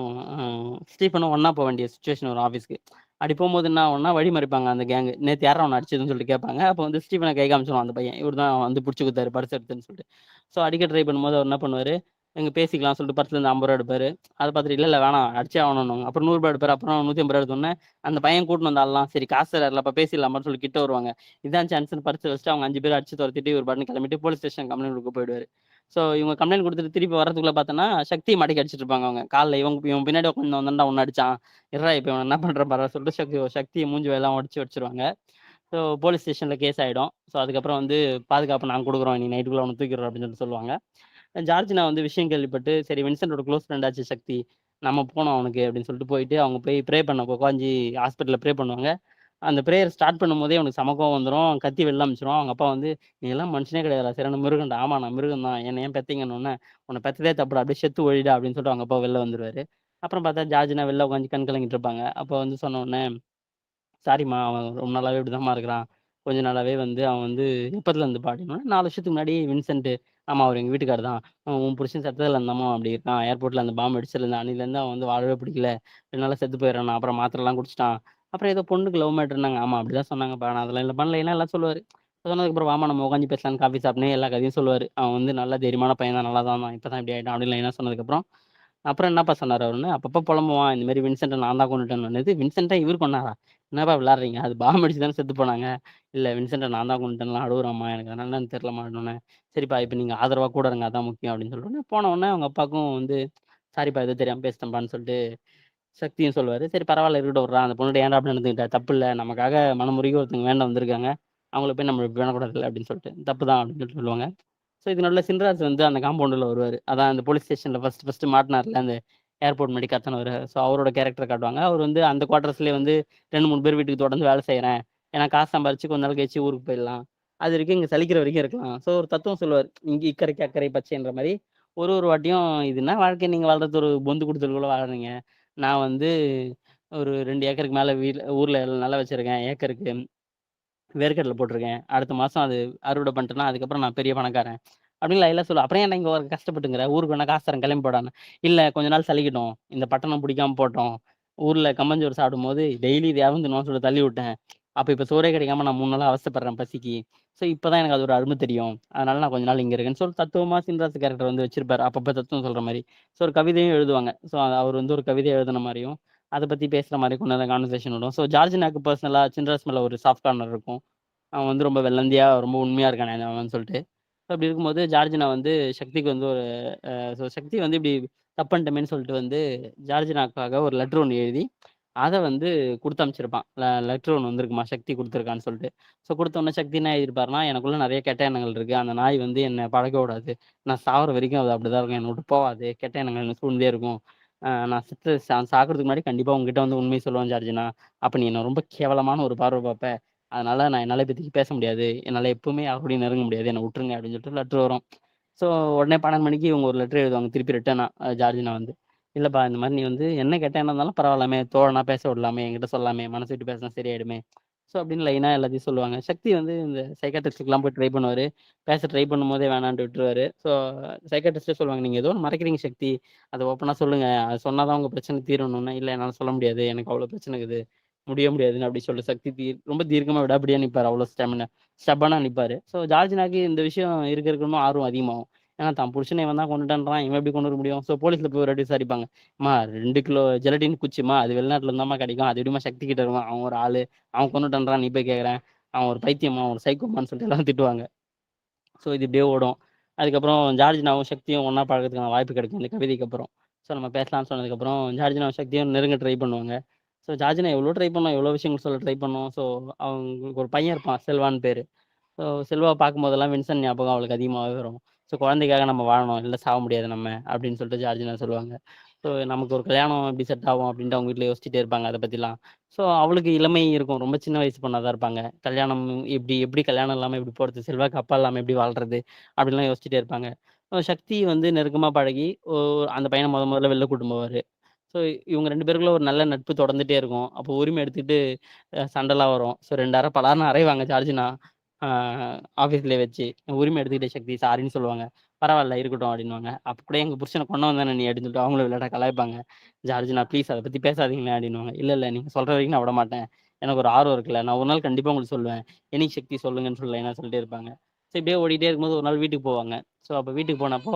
ஸ்டீஃபனும் ஒன்னா போக வேண்டிய சுச்சுவேஷன் வரும் ஆஃபீஸ்க்கு. அப்படி போகும்போது என்ன ஒன்னா வழி மறிப்பாங்க அந்த கேங்கு நேற்று யாரும் ஒன்று அடிச்சதுன்னு சொல்லிட்டு கேட்பாங்க. அப்போ வந்து ஸ்டீஃபனை கை காமிச்சிடும் அந்த பையன். இவர் தான் வந்து பிடிச்சி கொடுத்தாரு பர்ஸ் எடுத்துன்னு சொல்லிட்டு. ஸோ அடிக்க ட்ரை பண்ணும்போது அவர் என்ன பண்ணுவார் எங்க பேசிக்கலாம் சொல்லிட்டு பர்ஸ்லேருந்து ஐம்பது ரூபா எடுப்பாரு. அதை பார்த்துட்டு இல்லை இல்லை வேணாம் அடிச்சே ஆகணும் அப்புறம் ரூ. 100 எடுப்பாரு. அப்புறம் ரூ. 150 எடுத்தோனே, அந்த பையன் கூட்டின்னு வந்தாலாம் சரி காசு தரார்ல அப்ப பேசிடலாமான்னு சொல்லி கிட்ட வருவாங்க. இதான் சான்ஸ்ன்னு பர்ஸ வச்சுட்டு அவங்க அஞ்சு பேர் அடிச்சு துரத்திட்டு ஒரு பட்டன் கிளம்பிட்டு போலீஸ் ஸ்டேஷன் கம்ப்ளைண்ட் கொடுக்க போயிடுவாரு. ஸோ இவங்க கம்ப்ளைண்ட் கொடுத்துட்டு திருப்பி வரதுக்குள்ள பார்த்தோன்னா, சக்தி மடக்கி அடிச்சிட்டு இருப்பாங்க அவங்க. காலில் இவங்க இவன் பின்னாடி உட்காந்து வந்தாண்டா ஒன்று அடிச்சான். இருடா இப்போ இவன் என்ன பண்றேன் பரவாயில்ல சொல்லிட்டு சக்தி சக்தியை மூஞ்சி எல்லாம் உடச்சி வச்சுருவாங்க. ஸோ போலீஸ் ஸ்டேஷனில் கேஸ் ஆகிடும் ஸோ அதுக்கப்புறம் வந்து பாதுகாப்பு நாங்கள் கொடுக்குறோம் நீ நைட்டுக்குள்ள ஒன்று தூக்கிடுறோம் அப்படின்னு சொல்லிட்டு சொல்லுவாங்க. ஜார்ஜினா வந்து விஷயம் கேள்விப்பட்டு, சரி வின்சென்டோட க்ளோஸ் ஃப்ரெண்டாச்சு சக்தி. நம்ம போனோம் அவனுக்கு அப்படின்னு சொல்லிட்டு போயிட்டு, அவங்க போய் ப்ரே பண்ண உட்காந்து ஹாஸ்பிட்டலில் ப்ரே பண்ணுவாங்க. அந்த ப்ரேயர் ஸ்டார்ட் பண்ணும்போதே அவனுக்கு சமக்கம் வந்துடும் வந்துரும். கத்தி வெளில அனுப்பிச்சுருவான். அவங்க அப்பா வந்து, "நீ எல்லாம் மனுஷனே கிடையாது சரியான மிருகன்டா "ஆமா நான் மிருகம் தான். என்ன ஏன் பெத்தீங்கன்னோனே, உன்ன பெத்ததே தப்புடா. அப்படியே செத்து ஒழிடா." அப்படின்னு சொல்லிட்டு அவங்க அப்பா வெளில வந்துருவாரு. அப்புறம் பார்த்தா ஜார்ஜினா வெளில உட்காந்து கண் கலங்கிட்டு இருப்பாங்க. அப்போ வந்து சொன்ன உடனே, "சாரிம்மா அவன் ரொம்ப நாளாவே இப்படிதாம்மா இருக்கிறான். கொஞ்ச நாளாவே வந்து அவன் வந்து எப்பத்துலருந்துப்பா?" அப்படின்னோனே, 4 வருஷத்துக்கு முன்னாடி வின்சென்ட், "ஆமா அவர் எங்க வீட்டுக்காரர் தான். உன் புருஷன் செத்ததுல இருந்தாமா அப்படி இருக்கான். ஏர்போர்ட்ல அந்த பாம்பு வெடிச்சதுலருந்து அன்னையிலேருந்து அவன் வந்து வாழவே பிடிக்கல. ரெண்டு நாளா செத்து போயிடறான் அப்புறம் மாத்திரைலாம் குடிச்சிட்டான் அப்புறம் ஏதோ பொண்ணுக்கு லவ் மேட்டர்னாங்க. ஆமா அப்படிதான் சொன்னாங்கப்பா. நான் அதெல்லாம் இல்லை பண்ணல." ஏன்னா எல்லாம் சொல்லுவாரு. சொன்னதுக்கப்புறம் வாமா நம்ம உட்காந்து பேசலாம்னு காஃபி சாப்பிட்னு எல்லா கதையும் சொல்லுவார் அவன் வந்து நல்ல தைரியமான பையன் தான், நல்லா தான் இப்போ தான் இப்படி ஆகிட்டான் அப்படின்னு என்ன சொன்னதுக்கப்புறம், அப்புறம் என்னப்பா சொன்னார் அவருன்னு, அப்பப்போ புலம்புவான். இந்த மாதிரி வின்சென்ட்டை நான் தான் கொண்டுட்டேன்னு என்னது வின்சென்ட்ட இவரு என்னப்பா விளாட்றீங்க அது பாம் அடிச்சு தானே செத்து போனாங்க. இல்லை வின்சென்ட்டை நான் தான் கொண்டுட்டேன்லாம் அழுகுறாம்மா எனக்கு அதனால என்னன்னு மாட்டோன்னே சரிப்பா இப்போ நீங்கள் ஆதரவாக கூட இருங்க. அதான் முக்கியம் அப்படின்னு சொல்லிட்டு போன உடனே அவங்க அப்பாவுக்கும் வந்து, சாரிப்பா எதுவும் தெரியாமல் பேசிட்டேன்ப்பான்னு சொல்லிட்டு சக்தியும் சொல்லுவார் சரி பரவாயில்ல இருக்கட்டும் விட்றான் அந்த பொண்ணுட்ட ஏன்டா அப்படி தப்பு இல்லை நமக்காக மனமுருகி ஒருத்தவங்க வேண்ட வந்திருக்காங்க. அவங்கள போய் நம்ம வேணக்கூடாது அப்படின்னு சொல்லிட்டு. தப்பு தான் அப்படின்னு சொல்லிட்டு சொல்லுவாங்க. ஸோ இது நல்ல சின்ராஜ் வந்து அந்த காம்பவுண்டில் வருவார் அதான் அந்த போலீஸ் ஸ்டேஷனில் ஃபஸ்ட்டு ஃபஸ்ட்டு மாட்டினார்ல அந்த ஏர்போர்ட் முன்னாடி கத்தனவர் ஸோ அவரோட கேரக்டர் காட்டுவாங்க. அவர் வந்து அந்த குவார்டர்ஸ்லேயே வந்து 2, 3 பேர் வீட்டுக்கு தொடர்ந்து வேலை செய்கிறேன் ஏன்னா காசு சம்பாரிச்சு கொஞ்ச நாள் கழிச்சு ஊருக்கு போயிடலாம். அது வரைக்கும் இங்கே சலிக்கிற வரைக்கும் இருக்கலாம். ஸோ ஒரு தத்துவம் சொல்லுவார் இங்கே இக்கரைக்கு அக்கரை பச்சைன்ற மாதிரி ஒரு ஒரு வாட்டியும் இது என்ன வாழ்க்கை நீங்கள் வாழ்றது ஒரு பொந்து குடித்தலுக்குள்ள வாழ்றீங்க. நான் வந்து ஒரு ரெண்டு ஏக்கருக்கு மேலே வீட்டில் ஊரில் நிலம் வச்சிருக்கேன். ஏக்கருக்கு. வேர்க்கடலை போட்டிருக்கேன் அடுத்த மாதம் அது அறுவடை பண்ணிட்டேன்னா, அதுக்கப்புறம் நான் பெரிய பணக்காரன். அப்படின்னு எல்லாம் சொல்லுவோம் அப்புறம் ஏன்டா இங்கே ஒரு கஷ்டப்பட்டுங்கிற? ஊருக்கு வேணா காசு தரேன் கிளம்பி போடான்னு. இல்லை கொஞ்ச நாள் சளிக்கிட்டோம் இந்த பட்டணம் பிடிக்காம போட்டோம் ஊரில் கம்மஞ்சோறு சாப்பிடும்போது டெய்லி இதையாவது தின்னுவான்னு சொல்லி தள்ளி விட்டேன். அப்போ இப்போ சோறே கிடைக்காம நான் மூணு நாள் அவசப்படுறேன் பசிக்கு. ஸோ இப்போ தான் எனக்கு அது ஒரு அருமை தெரியும். அதனால நான் கொஞ்ச நாள் இங்கே இருக்கேன்னு சொல்லி தத்துவமாக சின்ராசு கேரக்டர் வந்து வச்சிருப்பாரு. அப்பப்போ தத்துவம் சொல்கிற மாதிரி ஸோ ஒரு கவிதையும் எழுதுவாங்க. ஸோ அவர் வந்து ஒரு கவிதை எழுதுன மாதிரியும் அதை பற்றி பேசுகிற மாதிரி கொண்டு வந்து கான்வர்சேஷன் விடும். ஸோ ஜார்ஜினாக்கு பர்சனலாக சின்ராஸ் மேலே ஒரு சாஃப்ட் கார்னர் இருக்கும். அவன் வந்து ரொம்ப வெள்ளந்தியாக ரொம்ப உண்மையாக இருக்கானே அவன் சொல்லிட்டு. ஸோ அப்படி இருக்கும்போது ஜார்ஜினா வந்து சக்திக்கு வந்து ஒரு ஸோ சக்தி வந்து இப்படி தப்பு சொல்லிட்டு வந்து ஜார்ஜினாக்காக ஒரு லெட்டர் ஒன்று எழுதி, அதை வந்து குடுத்து அனுப்பிச்சிருப்பான். லெட்டர் ஒன்று வந்திருக்குமா, சக்தி கொடுத்துருக்கான்னு சொல்லிட்டு. ஸோ கொடுத்தோன்னே உடனே சக்தி என்ன எழுதியிருப்பாருன்னா, எனக்குள்ள நிறைய கெட்ட எண்ணங்கள் இருக்கு. அந்த நாய் வந்து என்னை பழக்க விடாது. நான் சாகிற வரைக்கும் அது அப்படிதான் இருக்கும். என்னை விட்டு போகாது கெட்ட எண்ணங்கள் என்ன சூழ்ந்தே இருக்கும். நான் செத்து சா முன்னாடி கண்டிப்பாக உங்ககிட்ட வந்து உண்மையை சொல்லுவேன் சார்ஜினா அப்போ நீ என்ன ரொம்ப கேவலமான ஒரு பார்வை பார்ப்பேன் அதனால நான் என்னால் இப்போதைக்கு பேச முடியாது. என்னால் எப்பவுமே அப்படி நெருங்க முடியாது. என்ன விட்டுருங்க அப்படின்னு சொல்லிட்டு லெட்ரு வரும். ஸோ உடனே 12 மணிக்கு இவங்க ஒரு லெட்டர் எழுதுவாங்க. திருப்பி ரிட்டர்னா ஜார்ஜினா வந்து. இல்லப்பா இந்த மாதிரி நீ வந்து என்ன கெட்ட இருந்தாலும் பரவாயில்லாமே, தோழனா பேச விடலாமே, என்கிட்ட சொல்லாமே மனசு விட்டு பேசினா சரியாயிடுமே. ஸோ அப்படின்னு லைனா எல்லாத்தையும் சொல்லுவாங்க. சக்தி வந்து இந்த சைக்காட்ரிஸ்ட்க்குலாம் போய் ட்ரை பண்ணுவார் பேச ட்ரை பண்ணும்போதே வேணான்ட்டு விட்டுருவாரு. ஸோ சைக்காட்ரிஸ்ட்டே சொல்லுவாங்க, நீங்கள் ஏதோ ஒண்ணு மறைக்கிறீங்க சக்தி. அதை ஓப்பனாக சொல்லுங்க. அது சொன்னால் தான் உங்கள் பிரச்சனை தீரணும்னா இல்லை என்னால் சொல்ல முடியாது. எனக்கு அவ்வளோ பிரச்சனை இருக்குது. முடிய முடியாதுன்னு" அப்படி சொல்லி சக்தி தீர் ரொம்ப தீர்க்கமாக விடாப்பிடியா நிற்பார் அவ்வளோ ஸ்டெமினா ஸ்டப்பானா நிற்பார் ஸோ ஜார்ஜினாக்கு இந்த விஷயம் இருக்க ஆர்வம் அதிகமாகும். ஏன்னா தான் புருஷனை இவன் தான் இவன் எப்படி கொண்டு வர முடியும்? ஸோ போலீஸ்ல போய் ஒரு வாட்டி விசாரிப்பாங்க. "அம்மா ரெண்டு கிலோ ஜெலட்டின் குச்சிமா அது வெளிநாட்டுல இருந்தாம்மா கிடைக்கும். அது எப்படிமா சக்தி கிட்ட இருவான் அவன் ஒரு ஆளு. அவன் கொண்டுட்டான்றான் நீ போய் கேட்குறேன் அவன் ஒரு பைத்தியம்மா, ஒரு சைக்கோமான்னு சொல்லிட்டு எல்லாம் திட்டுவாங்க. ஸோ இது இப்படியே ஓடும். அதுக்கப்புறம் ஜார்ஜினாவும் சக்தியும் ஒன்றா பழகுறதுக்கான வாய்ப்பு கிடைக்கும் இந்த கவிதைக்கு அப்புறம். ஸோ நம்ம பேசலாம்னு சொன்னதுக்கப்புறம் ஜார்ஜினாவும் சக்தியும் நெருங்க ட்ரை பண்ணுவாங்க. ஸோ ஜார்ஜினா எவ்வளோ ட்ரை பண்ணோம். எவ்வளோ விஷயங்கள் சொல்ல ட்ரை பண்ணோம். ஸோ அவங்களுக்கு ஒரு பையன் இருப்பான். செல்வான்னு பேர் ஸோ செல்வா பார்க்கும்போதெல்லாம் வின்சன் ஞாபகம் அவளுக்கு அதிகமாகவே வரும். ஸோ குழந்தைக்காக நம்ம வாழணும். இல்லை சாக முடியாது நம்ம அப்படின்னு சொல்லிட்டு ஜார்ஜினா சொல்லுவாங்க. ஸோ நமக்கு ஒரு கல்யாணம் எப்படி செட் ஆகும் அப்படின்ட்டு அவங்க வீட்ல யோசிச்சுட்டே இருப்பாங்க அதை பத்திலாம். ஸோ அவளுக்கு இளமை இருக்கும். ரொம்ப சின்ன வயசு பொண்ணா தான் இருப்பாங்க. கல்யாணம் எப்படி எப்படி கல்யாணம் இல்லாமல் எப்படி போகிறது செல்வாக்கு அப்பா இல்லாமல் எப்படி வாழ்றது? அப்படின்லாம் யோசிச்சுட்டே இருப்பாங்க. சக்தி வந்து நெருக்கமா பழகி அந்த பையனை முத முதல்ல வெளில கூட்டின்னு போவார் ஸோ இவங்க ரெண்டு பேருக்குள்ள ஒரு நல்ல நட்பு தொடர்ந்துட்டே இருக்கும். அப்போ உரிமை எடுத்துக்கிட்டு சண்டைலாம் வரும். ஸோ ரெண்டாயிரம் பலாரம் அரைவாங்க சார்ஜினா ஜார்ஜினா. வச்சு. உரிமை எடுத்துக்கிட்ட சக்தி சாரின்னு சொல்லுவாங்க. பரவாயில்ல இருக்கட்டும் அப்படின்னுவாங்க. அப்போ கூட எங்கள் புருஷனை கொண்டு வந்தானே நீ அப்படின்னு சொல்லிட்டு அவங்களும் விளையாட்டா கலாய்ப்பாங்க. நான் ப்ளீஸ் அதை பற்றி பேசாதீங்களேன் அப்படின்னுவாங்க. இல்லை இல்லை நீங்கள் சொல்கிற வரைக்கும் நான் விட மாட்டேன் எனக்கு ஒரு ஆர்வம் இருக்குல்ல. நான் ஒரு நாள் கண்டிப்பாக உங்களுக்கு சொல்லுவேன். என்னைக்கு சக்தி சொல்லுங்கன்னு சொல்லலை என்ன சொல்லிட்டே இருப்பாங்க. ஸோ இப்படியே ஓடிட்டே இருக்கும்போது ஒரு நாள் வீட்டுக்கு போவாங்க. ஸோ அப்போ வீட்டுக்கு போனப்போ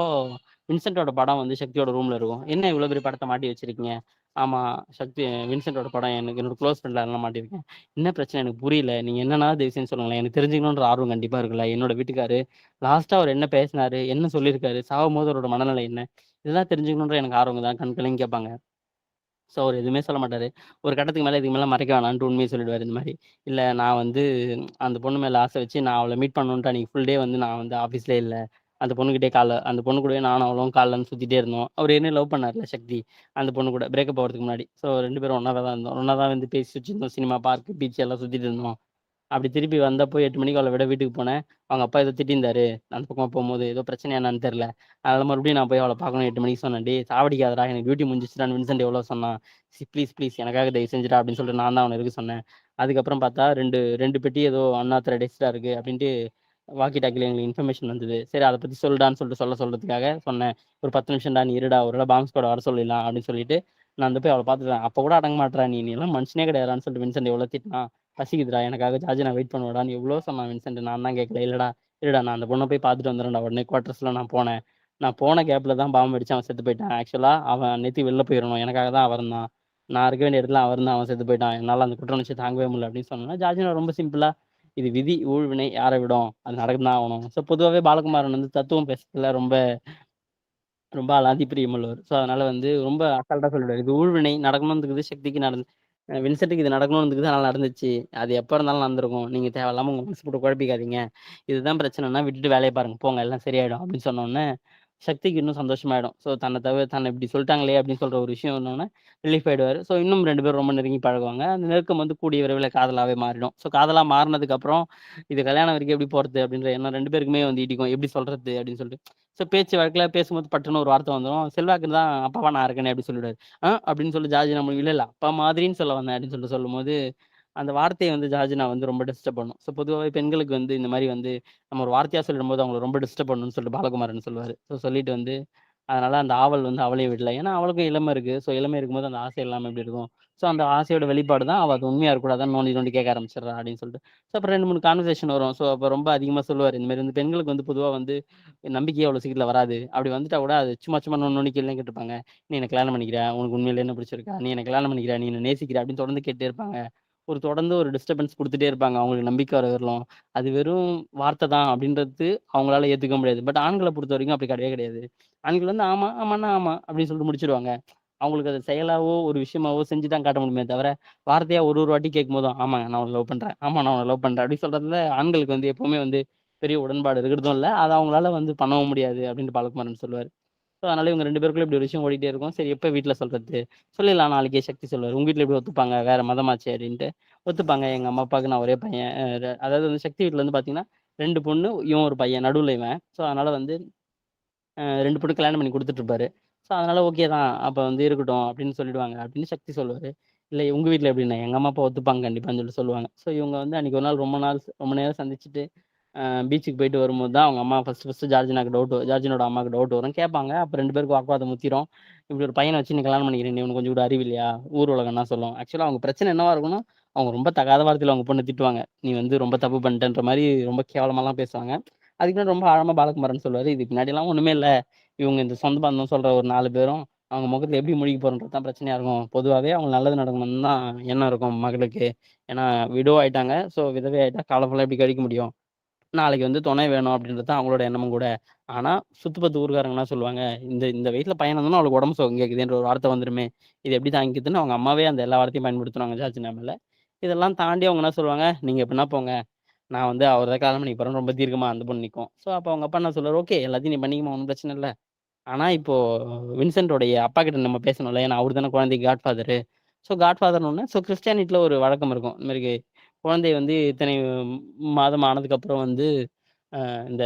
வின்சென்ட்டோட படம் வந்து சக்தியோட ரூம்ல இருக்கும். என்ன இவ்வளோ பெரிய படத்தை மாட்டி வச்சிருக்கீங்க? ஆமா சக்தி வின்சென்ட்டோட படம் எனக்கு என்னோட க்ளோஸ் ஃப்ரெண்ட்ல அதெல்லாம் மாட்டியிருக்கேன். என்ன பிரச்சனை எனக்கு புரியல. நீங்க என்னன்னா தயவு சொல்லுங்களேன். எனக்கு தெரிஞ்சுக்கணுன்ற ஆர்வம் கண்டிப்பா இருக்குல்ல. என்னோட வீட்டுக்காரு லாஸ்ட்டாக அவர் என்ன பேசினாரு? என்ன சொல்லியிருக்காரு? சாகும்போது அவரோட மனநிலை என்ன? இதெல்லாம் தெரிஞ்சுக்கணுன்ற எனக்கு ஆர்வம் தான். கண்களையும் கேட்பாங்க. ஸோ அவர் எதுவுமே சொல்ல மாட்டார் ஒரு கட்டத்துக்கு மேலே இதுக்கு மேலே மறைக்க வேணான்ட்டு உண்மையை சொல்லிடுவார் இந்த மாதிரி இல்லை நான் வந்து அந்த பொண்ணு மேலே ஆசை வச்சு நான் அவளை மீட் பண்ணணுன்ட்டு அன்றைக்கி ஃபுல் டே வந்து நான் வந்து ஆஃபீஸில் இல்லை அந்த பொண்ணுக்கிட்டே காலை அந்த பொண்ணு கூடவே நானும் அவளும் காலைலருந்து சுற்றிட்டே இருந்தோம். அவர் என்ன லவ் பண்ணார்ல சக்தி. அந்த பொண்ணு கூட பிரேக்கப் போகிறதுக்கு முன்னாடி. ஸோ ரெண்டு பேரும் ஒன்றா தான் இருந்தோம். ஒன்றா தான் வந்து பேசி வச்சிருந்தோம். சினிமா, பார்க், பீச் எல்லாம் சுற்றிட்டு இருந்தோம். அப்படி திருப்பி வந்தப்போ எட்டு மணிக்கு அவளை விட வீட்டுக்கு போனேன். அவங்க அப்பா ஏதோ திட்டிருந்தாரு அந்த பக்கமாக போகும்போது ஏதோ பிரச்சனை என்னன்னு தெரில அதனால மறுபடியும் நான் போய் அவளை பார்க்கணும் எட்டு மணிக்கு சொன்னேன். டே சாவடிக்காதடா எனக்கு டியூட்டி முடிஞ்சிச்சுடான்னு வின்சென்ட் எவ்வளோ சொன்னான். சி ப்ளீஸ் ப்ளீஸ் எனக்காக தயவு செஞ்சுடா அப்படின்னு சொல்லிட்டு நான் தான் அவனுக்கு சொன்னேன். அதுக்கப்புறம் பார்த்தா 2 2 பெட்டி ஏதோ அண்ணாத்திர டெஸ்டாக இருக்குது அப்படின்ட்டு வாக்கி டாக்கில் எங்களுக்கு இன்ஃபர்மேஷன் வந்தது. சரி அதை பற்றி சொல்லிடான்னு சொல்லிட்டு சொல்ல சொல்கிறதுக்காக சொன்னேன். ஒரு 10 நிமிஷம்டா நீ இருடா. ஒரு வேள கூட வர சொல்லிடலாம் அப்படின்னு சொல்லிட்டு நான் வந்து போய் அவளை பார்த்துட்டேன். அப்போ கூட அடங்க மாட்டேறா நீ. எல்லாம் மனுஷனே கிடையாதுடான்னு சொல்லிட்டு வின்சென்ட் எவ்வளோ திட்டினான். பசிக்குதுடா எனக்காக ஜார்ஜ் நான் வெயிட் பண்ணுவேடான்னு எவ்வளோ சொன்னான் வின்சென்ட் நான் தான் கேட்கல. இல்லடா இல்லடா நான் அந்த பொண்ணை போய் பார்த்துட்டு வந்துடுறேன்டா. உடனே குவார்ட்டர்ஸில் நான் போனேன். நான் போன கேப்பில் தான் பாம்பு அடிச்சு அவன் செத்து போயிட்டான். ஆக்சுவலாக அவன் நேற்று வெளில போயிடணும் எனக்காக தான் அவர் தான் நான் இருக்க வேண்டிய இடத்துல அவர் தான் அவன் செத்து போயிட்டான். என்னால் அந்த குற்றம் வச்சு தாங்கவே முடியல அப்படின்னு சொன்னா ஜார்ஜினா ரொம்ப சிம்பிளாக இது விதி ஊழ்வினை யாரை விடும்? அது நடக்கு தான் ஆகணும். ஸோ பொதுவாகவே பாலகுமாரன் வந்து தத்துவம் பேசுறதுல ரொம்ப ரொம்ப அலாதி பிரியமுள்ளவர். ஸோ அதனால வந்து ரொம்ப அசால்ட்டாக சொல்லிடுவார். இது ஊழ்வினை நடக்கணும்னு சக்திக்கு நடந்து வின்சென்ட்டுக்கு இது நடக்கணும்னு இருக்குது நல்லா நடந்துச்சு. அது எப்போ இருந்தாலும் நடந்திருக்கும். நீங்கள் தேவையில்லாமல் உங்கள் மனசு போட்டு குழப்பிக்காதீங்க. இதுதான் பிரச்சனைனா விட்டுட்டு வேலையை பாருங்க. போங்க எல்லாம் சரியாயிடும் அப்படின்னு சொன்னோன்னே சக்திக்கு இன்னும் சந்தோஷமாயிடும். ஸோ தன்னை தவிர தன்னை இப்படி சொல்லிட்டாங்களே அப்படின்னு சொல்கிற ஒரு விஷயம் ஒன்னொன்னே ரிலீஃப் ஆகிடுவார் ஸோ இன்னும் ரெண்டு பேரும் ரொம்ப நெருங்கி பழகுவாங்க. அந்த நெருக்கம் வந்து கூடிய விரைவில் காதலாகவே மாறிடும். ஸோ காதலாக மாறினதுக்கப்புறம் இது கல்யாணம் வரைக்கும் எப்படி போகிறது அப்படின்ற எண்ணம் ரெண்டு பேருக்குமே வந்து இடிக்கும். எப்படி சொல்கிறது அப்படின்னு சொல்லிட்டு ஸோ பேச்சு வழக்கில் பேசும்போது பட்டுன்னு ஒரு வார்த்தை வந்துடும் செல்வாக்கு தான் அப்பாவா நான் இருக்கேனே அப்படின்னு சொல்லிடுவாரு. ஆ? அப்படின்னு சொல்லி ஜார்ஜ் நம்ம இல்லை இல்லை அப்பா மாதிரின்னு சொல்ல வந்தேன் அப்படின்னு சொல்லிட்டு சொல்லும்போது அந்த வார்த்தையை வந்து ஜார்ஜினா வந்து ரொம்ப டிஸ்டர்ப் பண்ணும். ஸோ பொதுவாகவே பெண்களுக்கு வந்து இந்த மாதிரி வந்து நம்ம ஒரு வார்த்தையாக சொல்லிடும்போது அவங்களை ரொம்ப டிஸ்டர்ப் பண்ணணும்னு சொல்லிட்டு பாலகுமாரன் சொல்லுவார். ஸோ சொல்லிட்டு வந்து அதனால அந்த ஆவல் வந்து அவளையும் விடல. ஏன்னா அவளுக்கும் இளமை இருக்கு. ஸோ இளமை இருக்கும்போது அந்த ஆசை இல்லாமல் எப்படி இருக்கும்? ஸோ அந்த ஆசையோட வெளிப்பாடு தான் அவள் அது உண்மையாக இருக்கக்கூடாதான் நோண்டி நோண்டி கேட்க ஆரம்பிச்சிடறா அப்படின்னு சொல்லிட்டு. ஸோ அப்புறம் ரெண்டு மூணு கான்வர்சேஷன் வரும். ஸோ அப்போ ரொம்ப அதிகமாக சொல்லுவார் இந்த மாதிரி வந்து பெண்களுக்கு வந்து பொதுவாக வந்து நம்பிக்கையே அவ்வளோ சீக்கிரம் வராது. அப்படி வந்துட்டா கூட அது சும்மா சும்மா நோண்டி நோண்டி கேள்வி கேட்டுப்பாங்க நீ எனக்கு கல்யாணம் பண்ணிக்கிற? உனக்கு உண்மையில என்ன பிடிச்சிருக்கா? நீ எனக்கு கல்யாணம் பண்ணிக்கிற? நீ என்ன நேசிக்கிற? அப்படின்னு தொடர்ந்து கேட்டே இருப்பாங்க. ஒரு தொடர்ந்து ஒரு டிஸ்டர்பன்ஸ் கொடுத்துட்டே இருப்பாங்க. அவங்களுக்கு நம்பிக்கை வர வரலாம். அது வெறும் வார்த்தை தான் அப்படின்றது அவங்களால ஏற்றுக்க முடியாது. பட் ஆண்களை பொறுத்த வரைக்கும் அப்படி கிடையவே கிடையாது. ஆண்கள் வந்து ஆமா ஆமாண்ணா ஆமா அப்படின்னு சொல்லிட்டு முடிச்சிடுவாங்க அவங்களுக்கு அது செயலாவோ ஒரு விஷயமாவோ செஞ்சு தான் காட்ட முடியுமே தவிர வார்த்தையா ஒரு ஒரு வாட்டி கேட்கும் போதும் ஆமாங்க நான் அவனை லவ் பண்றேன். ஆமா நான் அவனை லவ் பண்றேன். அப்படின்னு சொல்றதுல ஆண்களுக்கு வந்து எப்பவுமே வந்து பெரிய உடன்பாடு இருக்கிறதும் இல்லை. அதை அவங்களால வந்து பண்ணவும் முடியாது அப்படின்னு பாலகுமாரன் சொல்லுவார். ஸோ அதனால இவங்க ரெண்டு பேருக்குள்ள இப்படி ஒரு விஷயம் ஓடிட்டே இருக்கும். சரி எப்போ வீட்டில் சொல்றது? சொல்லிடலாம் நாளைக்கே சக்தி சொல்லுவார். உங்க வீட்டில் எப்படி ஒத்துப்பாங்க? வேற மதமாச்சு? அப்படின்ட்டு. ஒத்துப்பாங்க. எங்க அம்மா அப்பாவுக்கு நான் ஒரே பையன் அதாவது வந்து சக்தி வீட்டில் வந்து பார்த்தீங்கன்னா ரெண்டு பொண்ணு இவன் ஒரு பையன் நடுவில் இவன். ஸோ அதனால வந்து ரெண்டு பொண்ணு கல்யாணம் பண்ணி கொடுத்துட்டு இருப்பாரு ஸோ அதனால ஓகே தான். அப்போ வந்து இருக்கட்டும் அப்படின்னு சொல்லிடுவாங்க. அப்படின்னு சக்தி சொல்லுவார். இல்லை உங்கள் வீட்டில் எப்படின்னா எங்கள் அம்மா அப்பா ஒத்துப்பாங்க கண்டிப்பான்னு சொல்லிட்டு சொல்லுவாங்க. ஸோ இவங்க வந்து அன்றைக்கி ஒரு நாள் ரொம்ப நாள் ரொம்ப நேரம் சந்திச்சுட்டு பீச்சுக்கு போயிட்டு வரும்போது தான் அவங்க அம்மா ஃபஸ்ட்டு ஃபஸ்ட்டு ஜார்ஜினாக்கு டவுட் ஜார்ஜினோட அம்மாவுக்கு டவுட் வரும். கேட்பாங்க அப்போ ரெண்டு பேருக்கு வாக்குவாதம் முத்திரும். இப்படி ஒரு பையனை வச்சு நீ கல்யாணம் பண்ணிக்கிறேன் உனக்கு கொஞ்சம் கூட அறிவு இல்லையா? ஊர் உலகம்னா சொல்லும் ஆக்சுவலாக அவங்க பிரச்சனை என்னவா இருக்கும்னா அவங்க ரொம்ப தகாத வார்த்தையில் அவங்க பொண்ணு திட்டுவாங்க. நீ வந்து ரொம்ப தப்பு பண்ணிட்டன்ற மாதிரி ரொம்ப கேவலமாலாம் பேசுவாங்க. அதுக்கு முன்னாடி ரொம்ப ஆழமாக பாலகுமாரன் சொல்லுவார். இதுக்கு முன்னாடிலாம் ஒன்றுமே இல்லை. இவங்க இந்த சொந்த பந்தம் சொல்கிற ஒரு நாலு பேரும் அவங்க முகத்தில் எப்படி முடிக்க போகிறன்றது தான் பிரச்சனையாக இருக்கும். பொதுவாகவே அவங்க நல்லது நடக்கணும்னு தான் எண்ணம் இருக்கும் மகளுக்கு ஏன்னா விடோ ஆயிட்டாங்க. ஸோ விதவை ஆகிட்டா காலம் ஃபுல்லாக எப்படி கழிக்க முடியும்? நாளைக்கு வந்து துணை வேணும் அப்படின்றது தான் அவங்களோட எண்ணமும் கூட. ஆனா சுத்துப்பத்து ஊர்க்காரங்கலாம் சொல்லுவாங்க இந்த இந்த வயசில் பையன் இருந்தாலும் அவளுக்கு உடம்பு சுகம் கேட்குதுன்ற ஒரு வார்த்தை வந்துருமே. இது எப்படி தாங்கிக்குதுன்னு அவங்க அம்மாவே அந்த எல்லா வார்த்தையும் பயன்படுத்துவாங்க ஜார்ஜ் மேல இதெல்லாம் தாண்டி அவங்க என்ன சொல்லுவாங்க நீங்கள் எப்படின்னா போங்க. நான் வந்து அவர் தான் காலம் பண்ணி போறேன் ரொம்ப தீர்க்கமாக அந்த பொண்ணு நிற்கும் ஸோ அப்போ அவங்க அப்பா என்ன சொல்லுவார் ஓகே எல்லாத்தையும் நீ பண்ணிக்கமா ஒன்றும் பிரச்சனை இல்லை. ஆனால் இப்போது வின்சென்ட்டோடைய அப்பா கிட்ட நம்ம பேசணும்ல ஏன்னா அவர் தானே குழந்தைக்கு காட் ஃபாதரு ஸோ காட் ஃபாதர்னு ஸோ கிறிஸ்டியானிட்டியில் ஒரு வழக்கம் இருக்கும். இந்த மாதிரி குழந்தை வந்து இத்தனை மாதம் ஆனதுக்கப்புறம் வந்து இந்த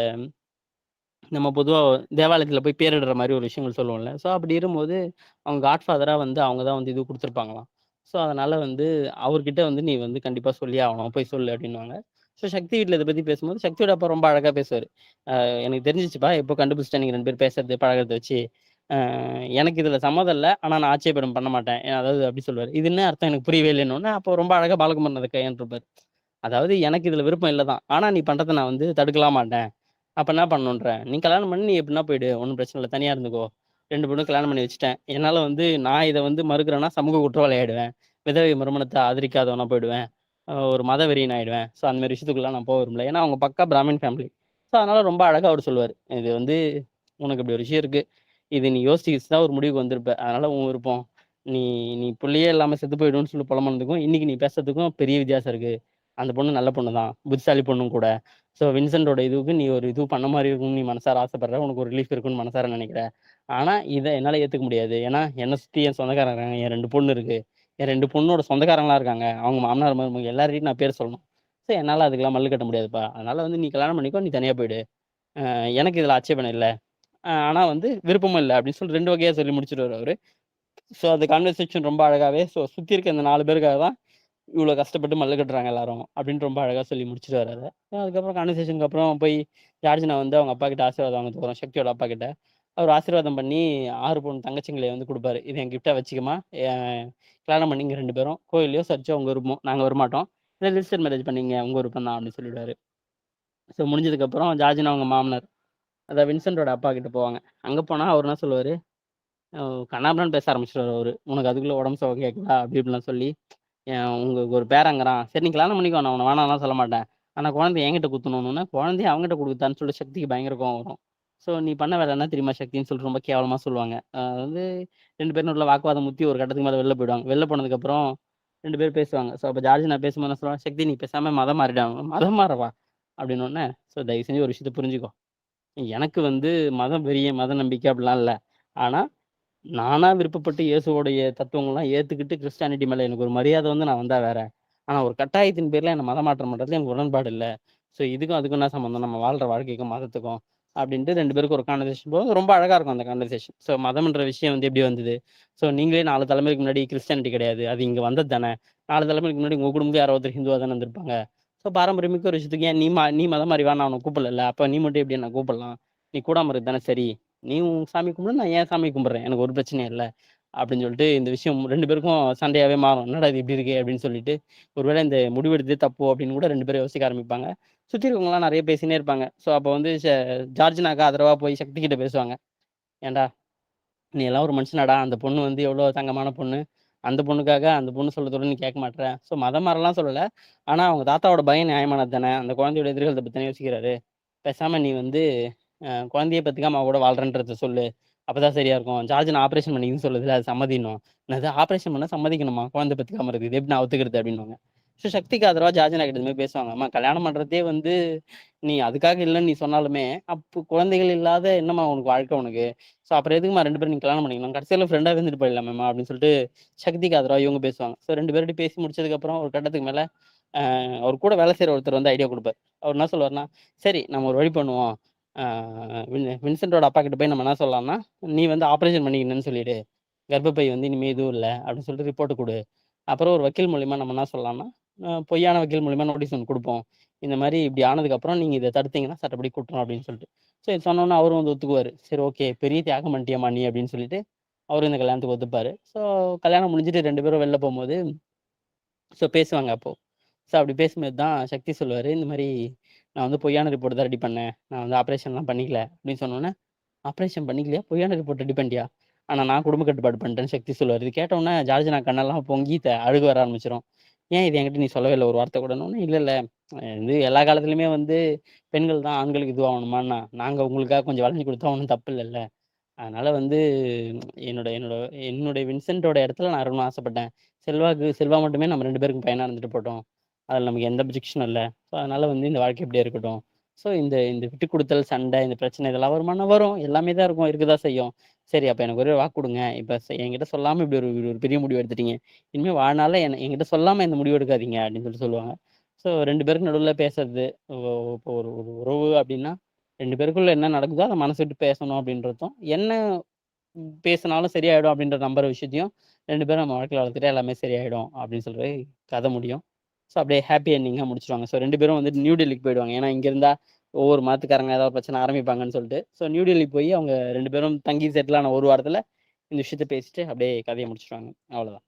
நம்ம பொதுவாக தேவாலயத்தில் போய் பேரிடுற மாதிரி ஒரு விஷயங்கள் சொல்லுவோம்ல. ஸோ அப்படி இருக்கும்போது அவங்க காட்ஃபாதராக வந்து அவங்க தான் வந்து இது கொடுத்துருப்பாங்களாம். ஸோ அதனால் வந்து அவர்கிட்ட வந்து நீ வந்து கண்டிப்பாக சொல்லி ஆகணும் போய் சொல்லு அப்படின்வாங்க ஸோ சக்தி வீட்டில் இதை பற்றி பேசும்போது சக்தியோட அப்பா ரொம்ப அழகாக பேசுவார். எனக்கு தெரிஞ்சிச்சுப்பா எப்போ கண்டுபிடிச்சிட்டேன் நீங்கள் ரெண்டு பேர் பேசுறது பழகிறத வச்சு. எனக்கு இதில் சம்மதம் இல்லை. ஆனால் நான் ஆட்சேபனம் பண்ண மாட்டேன். ஏன் அதாவது அப்படி சொல்லுவார் இது என்ன அர்த்தம்? எனக்கு புரியவே இல்லைன்னு அப்போ ரொம்ப அழகாக பாலகுமாரன் அதை கையன்றிருப்பார் அதாவது எனக்கு இதில் விருப்பம் இல்லை தான். ஆனால் நீ பண்ணுறதை நான் வந்து தடுக்கலாம் மாட்டேன். அப்போ என்ன பண்ணணுன்ற நீ கல்யாணம் பண்ணி நீ எப்படின்னா போயிடு. ஒன்றும் பிரச்சனை இல்லை. தனியாக இருந்துக்கோ. ரெண்டு பொண்ணும் கல்யாணம் பண்ணி வச்சுட்டேன். என்னால் வந்து நான் இதை வந்து மறுக்கிறேன்னா சமூக குற்றவாளி ஆயிடுவேன். விதவை மறுமணத்தை ஆதரிக்காதவனா போயிடுவேன். ஒரு மத வெறியன் ஆயிடுவேன். ஸோ அந்த மாதிரி விஷயத்துக்குலாம் நான் போக விரும்பல. ஏன்னா அவங்க பக்கா பிராமின் ஃபேமிலி. ஸோ அதனால ரொம்ப அழகாக அவர் சொல்லுவார் இது வந்து உனக்கு இப்படி ஒரு விஷயம் இருக்குது இது நீ யோசிச்சு தான் ஒரு முடிவுக்கு வந்திருப்ப. அதனால உன் விருப்பம். நீ நீ பிள்ளையே இல்லாமல் செத்து போயிடும்னு சொல்லி புலம்புனதுக்கும் இன்னைக்கு நீ பேசுறதுக்கும் பெரிய வித்தியாசம் இருக்கு. அந்த பொண்ணு நல்ல பொண்ணு தான். புத்திசாலி பொண்ணும் கூட. ஸோ வின்சென்டோட இதுக்கு நீ ஒரு இது பண்ண மாதிரி இருக்கும் நீ மனசார ஆசைப்படுற. உனக்கு ஒரு ரிலீஃப் இருக்கும்னு மனசார நினைக்கிற. ஆனா இதை என்னால ஏற்றுக்க முடியாது. ஏன்னா என்னை சுற்றி என் சொந்தக்காரங்க இருக்காங்க. என் ரெண்டு பொண்ணு இருக்கு. என் ரெண்டு பொண்ணோட சொந்தக்காரங்களா இருக்காங்க. அவங்க மாமனார் மருமக எல்லாரையும் நான் பேர் சொல்லணும். ஸோ என்னால் அதுக்கெல்லாம் மல்லு கட்ட முடியாதுப்பா. அதனால வந்து நீ கல்யாணம் பண்ணிக்கோ. நீ தனியாக போயிடு. எனக்கு இதில் ஆட்சேபணம் இல்லை. ஆனால் வந்து விருப்பமும் இல்லை அப்படின்னு சொல்லி ரெண்டு வகையாக சொல்லி முடிச்சிருவாரு அவர். ஸோ அந்த கான்வர்சேஷன் ரொம்ப அழகாகவே ஸோ சுற்றி இருக்க இந்த நாலு பேருக்காக தான் இவ்வளோ கஷ்டப்பட்டு மல்லு கட்டுறாங்க எல்லாரும் அப்படின்னு ரொம்ப அழகாக சொல்லி முடிச்சிட்டு வராரு அதுக்கப்புறம் கான்வர்சேஷனுக்கு அப்புறம் போய் ஜார்ஜினா வந்து அவங்க அப்பா கிட்ட ஆசீர்வாதம் வாங்க போகிறோம் சக்தியோட அப்பா கிட்ட. அவர் ஆசீர்வாதம் பண்ணி ஆறு பொண்ணு தங்கச்சிங்களை வந்து கொடுப்பாரு. இது என் கிஃப்டாக வச்சுக்கமா? கல்யாணம் பண்ணிங்க ரெண்டு பேரும். கோயிலையோ சர்ச்சோ அவங்க விருப்பம் நாங்கள் வரமாட்டோம். இல்லை ரிஜிஸ்டர் மேரேஜ் பண்ணிங்க உங்கள் விருப்பம் தான் அப்படின்னு சொல்லிடுவாரு. ஸோ முடிஞ்சதுக்கப்புறம் ஜார்ஜினா அவங்க மாமனார், அதான் வின்சென்ட்டோட அப்பா கிட்ட போவாங்க. அங்க போனா அவர் என்ன சொல்லுவாரு, அ பேச ஆரம்பிச்சிடுவார் அவரு. "உனக்கு அதுக்குள்ள உடம்பு சுகம் கேட்குதா?" அப்படி இப்படிலாம் சொல்லி, "என் உங்களுக்கு ஒரு பேரங்கிறான். சரி நீ கல்யாணம் பண்ணிக்கோ. நான் உன்னை வேணாம்லாம் சொல்ல மாட்டேன். ஆனா குழந்தைய என்கிட்ட குடுத்துணுன்னோனே, குழந்தைய அவங்ககிட்ட குடுத்தான்னு சொல்லி சக்திக்கு பயங்கர கோவம் வரும். ஸோ நீ பண்ண வேலை என்ன தெரியுமா சக்தின்னு சொல்லிட்டு ரொம்ப கேவலமா சொல்லுவாங்க. அதாவது வந்து ரெண்டு பேரும் உள்ள வாக்குவாதம் முத்தி ஒரு கட்டத்துக்கு மேலே வெளில போயிடுவாங்க. வெளில போனதுக்கப்புறம் ரெண்டு பேரும் பேசுவாங்க. ஸோ இப்போ ஜார்ஜ் நான் பேசும்போது சொல்லுவாங்க, "சக்தி நீ பேசாமல் மதம் மாறிடு." "மதம் மாறவா?" அப்படின்னோனே, "ஸோ தயவு செஞ்சு ஒரு விஷயத்த புரிஞ்சுக்கோ. எனக்கு வந்து மதம் பெரிய மத நம்பிக்கை அப்படிலாம் இல்லை ஆனால் நானா விருப்பப்பட்டு இயேசுவோடைய தத்துவங்கள்லாம் ஏற்றுக்கிட்டு கிறிஸ்டியானிட்டி மேலே எனக்கு ஒரு மரியாதை வந்து நான் வந்தா வேற. ஆனால் ஒரு கட்டாயத்தின் பேரில் என்னை மதம் மாற்றம் பண்ணுறது எனக்கு உடன்பாடு இல்லை ஸோ இதுக்கும் அதுக்கும் என்ன சம்மந்தம்? நம்ம வாழ்கிற வாழ்க்கைக்கும், மதத்துக்கும்." அப்படின்ட்டு ரெண்டு பேருக்கும் ஒரு கான்வர்சேஷன் போகும். ரொம்ப அழகாக இருக்கும் அந்த கான்வர்சேஷன். ஸோ மதம்ன்ற விஷயம் வந்து எப்படி வந்தது? ஸோ நீங்களே நாலு தலைமுறைக்கு முன்னாடி கிறிஸ்டியானிட்டி கிடையாது. அது இங்கே வந்தது தானே. நாலு தலைமுறைக்கு முன்னாடி உங்கள் குடும்பத்துல யாரோ ஒருத்தர் ஹிந்துவா தானே வந்திருப்பாங்க ஸோ பாரம்பரியமிக்க ஒரு விஷயத்துக்கு ஏன் நீ மா நீ மதம் மாதிரி நான் அவனை கூப்பிடல அப்போ நீ மட்டும் எப்படி என்ன கூப்பிடலாம்? நீ கூடாம இருக்கிறது தானே சரி. நீ உன் சாமி கும்பிடு, நான் ஏன் சாமி கும்பிட்றேன் எனக்கு ஒரு பிரச்சனையும் இல்லை அப்படின்னு சொல்லிட்டு இந்த விஷயம் ரெண்டு பேருக்கும் சண்டையாகவே மாறும். என்னடா இது இப்படி இருக்கு அப்படின்னு சொல்லிட்டு, ஒருவேளை இந்த முடிவெடுத்து தப்போ அப்படின்னு கூட ரெண்டு பேரும் யோசிக்க ஆரம்பிப்பாங்க. சுற்றி இருக்கவங்கலாம் நிறைய பேசினே இருப்பாங்க. ஸோ அப்போ வந்து ச ஜார்ஜினாக்கு போய் சக்தி கிட்ட பேசுவாங்க. "ஏன்டா, நீ எல்லாம் ஒரு மனுஷனாடா? அந்த பொண்ணு வந்து எவ்வளோ தங்கமான பொண்ணு. அந்த பொண்ணுக்காக அந்த பொண்ணு சொல்றத நீ கேட்க மாட்டேற ஸோ மதம் மாதிரிலாம் சொல்லலை ஆனால் அவங்க தாத்தாவோட பயம் நியாயமானது தானே. அந்த குழந்தையோட எதிர்காலத்தை பத்தி யோசிக்கிறாரு. பேசாமல் நீ வந்து குழந்தையை குழந்தைய பெத்துக்காம அவ கூட வாழ்றேன்றத சொல்லு. அப்பதான் சரியா இருக்கும். ஜார்ஜ்னு ஆப்ரேஷன் பண்ணிக்கன்னு சொல்லுதுல அது நான் "என்னது ஆப்ரேஷன் பண்ண சம்மதிக்கணுமா? குழந்தை பெத்துக்காம இருக்குது. இது எப்படி நான் ஒத்துக்கிறது?" அப்படின்னுவாங்க. ஸோ சக்திக்கு ஆதரவா ஜாஜனா கிட்ட இந்த பேசுவாங்க. "அம்மா கல்யாணம் பண்றதே வந்து நீ அதுக்காக இல்லைன்னு நீ சொன்னாலுமே, அப்போ குழந்தைகள் இல்லாத என்னம்மா உனக்கு வாழ்க்கை உனக்கு? ஸோ அப்புறம் எதுக்குமா ரெண்டு பேரும் நீ கல்யாணம் பண்ணிக்கணும்? கடைசியில் ஃப்ரெண்டாக இருந்துட்டு போயிடலாமேம்மா." அப்படின்னு சொல்லிட்டு சக்திக்கு ஆதரவா இவங்க பேசுவாங்க. ஸோ ரெண்டு பேர்கிட்ட பேசி முடிச்சதுக்கப்புறம் ஒரு கட்டத்துக்கு மேலே அவர் கூட வேலை செய்கிற ஒருத்தர் வந்து ஐடியா கொடுப்பார் அவர் என்ன சொல்லுவாருன்னா, "சரி நம்ம ஒரு வழி பண்ணுவோம். வின்சென்ட்டோட அப்பா கிட்ட போய் நம்ம என்ன சொல்லலாம்னா, நீ வந்து ஆப்ரேஷன் பண்ணிக்கணும்னு சொல்லிடு. கர்ப்பப்பை வந்து இனிமேல் எதுவும் இல்லை அப்படின்னு சொல்லிட்டு ரிப்போர்ட் கொடு அப்புறம் ஒரு வக்கீல் மூலியமா நம்ம என்ன சொல்லலாம்னா, பொய்யான வக்கீல் மூலியமாக நோட்டீஸ் ஒன்று கொடுப்போம் இந்த மாதிரி இப்படி ஆனதுக்கப்புறம் நீங்கள் இதை தடுத்தீங்கன்னா சட்டப்படி கூட்டணும் அப்படின்னு சொல்லிட்டு. ஸோ இது சொன்னோன்னா அவரும் வந்து ஒத்துக்குவாரு. "சரி ஓகே. பெரிய தியாகம் பண்ணிட்டியம்மா நீ." அப்படின்னு சொல்லிட்டு அவரும் இந்த கல்யாணத்துக்கு ஒத்துப்பார் ஸோ கல்யாணம் முடிஞ்சுட்டு ரெண்டு பேரும் வெளில போகும்போது ஸோ பேசுவாங்க அப்போது ஸோ அப்படி பேசும்போது தான் சக்தி சொல்லுவார் இந்த மாதிரி "நான் வந்து பொய்யான ரிப்போர்ட் தான் ரெடி பண்ணேன். நான் வந்து ஆப்ரேஷன்லாம் பண்ணிக்கல." அப்படின்னு சொன்னோன்னே ஆப்ரேஷன் பண்ணிக்கலையா? பொய்யான ரிப்போர்ட் ரெடி பண்ணிட்டியா?" ஆனால் நான் குடும்ப கட்டுப்பாடு பண்ணிட்டேன்னு" சக்தி சொல்லுவார் இது கேட்டோன்னே ஜார்ஜ் நான் கண்ணெல்லாம் பொங்கி த அழுக வர ஆரம்பிச்சிடும் "ஏன் இது என்கிட்ட நீ சொல்லவே இல்லை ஒரு வார்த்தை கூடன்னோனே?" இல்லை இல்லை இது எல்லா காலத்துலையுமே வந்து பெண்கள் தான் ஆண்களுக்கு இதுவாகணுமாண்ணா நாங்கள் உங்களுக்காக கொஞ்சம் வளைஞ்சு கொடுத்தா ஒன்றும் தப்பு இல்லைல்ல அதனால வந்து என்னோட என்னோட என்னுடைய வின்சென்ட்டோட இடத்துல நான் ரொம்ப ஆசைப்பட்டேன். செல்வாக்கு செல்வா மட்டுமே நம்ம ரெண்டு பேருக்கும் பயனாக இருந்துட்டு போட்டோம் அதில் நமக்கு எந்த அப்ஜெக்ஷனும் இல்லை ஸோ அதனால வந்து இந்த வாழ்க்கை எப்படியே இருக்கட்டும். ஸோ இந்த இந்த விட்டு கொடுத்தல் சண்டை, இந்த பிரச்சனை இதெல்லாம் வருமான்னா வரும். எல்லாமே தான் இருக்கும். இருக்க தான் செய்யும். சரி அப்போ எனக்கு ஒரே ஒரு வாக்கு கொடுங்க இப்போ என்கிட்ட சொல்லாமல் இப்படி ஒரு ஒரு பெரிய முடிவு எடுத்துட்டீங்க. இனிமேல் வாழ்நாள என்ன என்கிட்ட சொல்லாமல் இந்த முடிவு எடுக்காதீங்க." அப்படின்னு சொல்லிட்டு சொல்லுவாங்க. ஸோ ரெண்டு பேருக்கு நடுவில் பேசுறது, இப்போ ஒரு ஒரு உறவு அப்படின்னா, ரெண்டு பேருக்குள்ள என்ன நடக்குதோ அதை மனசு விட்டு பேசணும் அப்படின்றதும், என்ன பேசினாலும் சரியாயிடும் அப்படின்ற நம்புற விஷயத்தையும் ரெண்டு பேரும் நம்ம வாழ்க்கையில் வளர்த்துட்டு எல்லாமே சரியாயிடும் அப்படின்னு சொல்லி கதை முடியும். ஸோ அப்படியே ஹாப்பி எண்டிங்கா முடிச்சிருவாங்க ஸோ ரெண்டு பேரும் வந்து நியூ டெல்லிக்கு போயிடுவாங்க. ஏன்னா இங்கே இருந்தால் ஒவ்வொரு மாத்துக்காரங்க ஏதாவது பிரச்சனை ஆரம்பிப்பாங்கன்னு சொல்லிட்டு. ஸோ நியூ டெல்லி போய் அவங்க ரெண்டு பேரும் தங்கி செட்டில் ஆன ஒரு வாரத்தில் இந்த விஷயத்த பேசிட்டு அப்படியே கதையை முடிச்சிருவாங்க அவ்வளோதான்.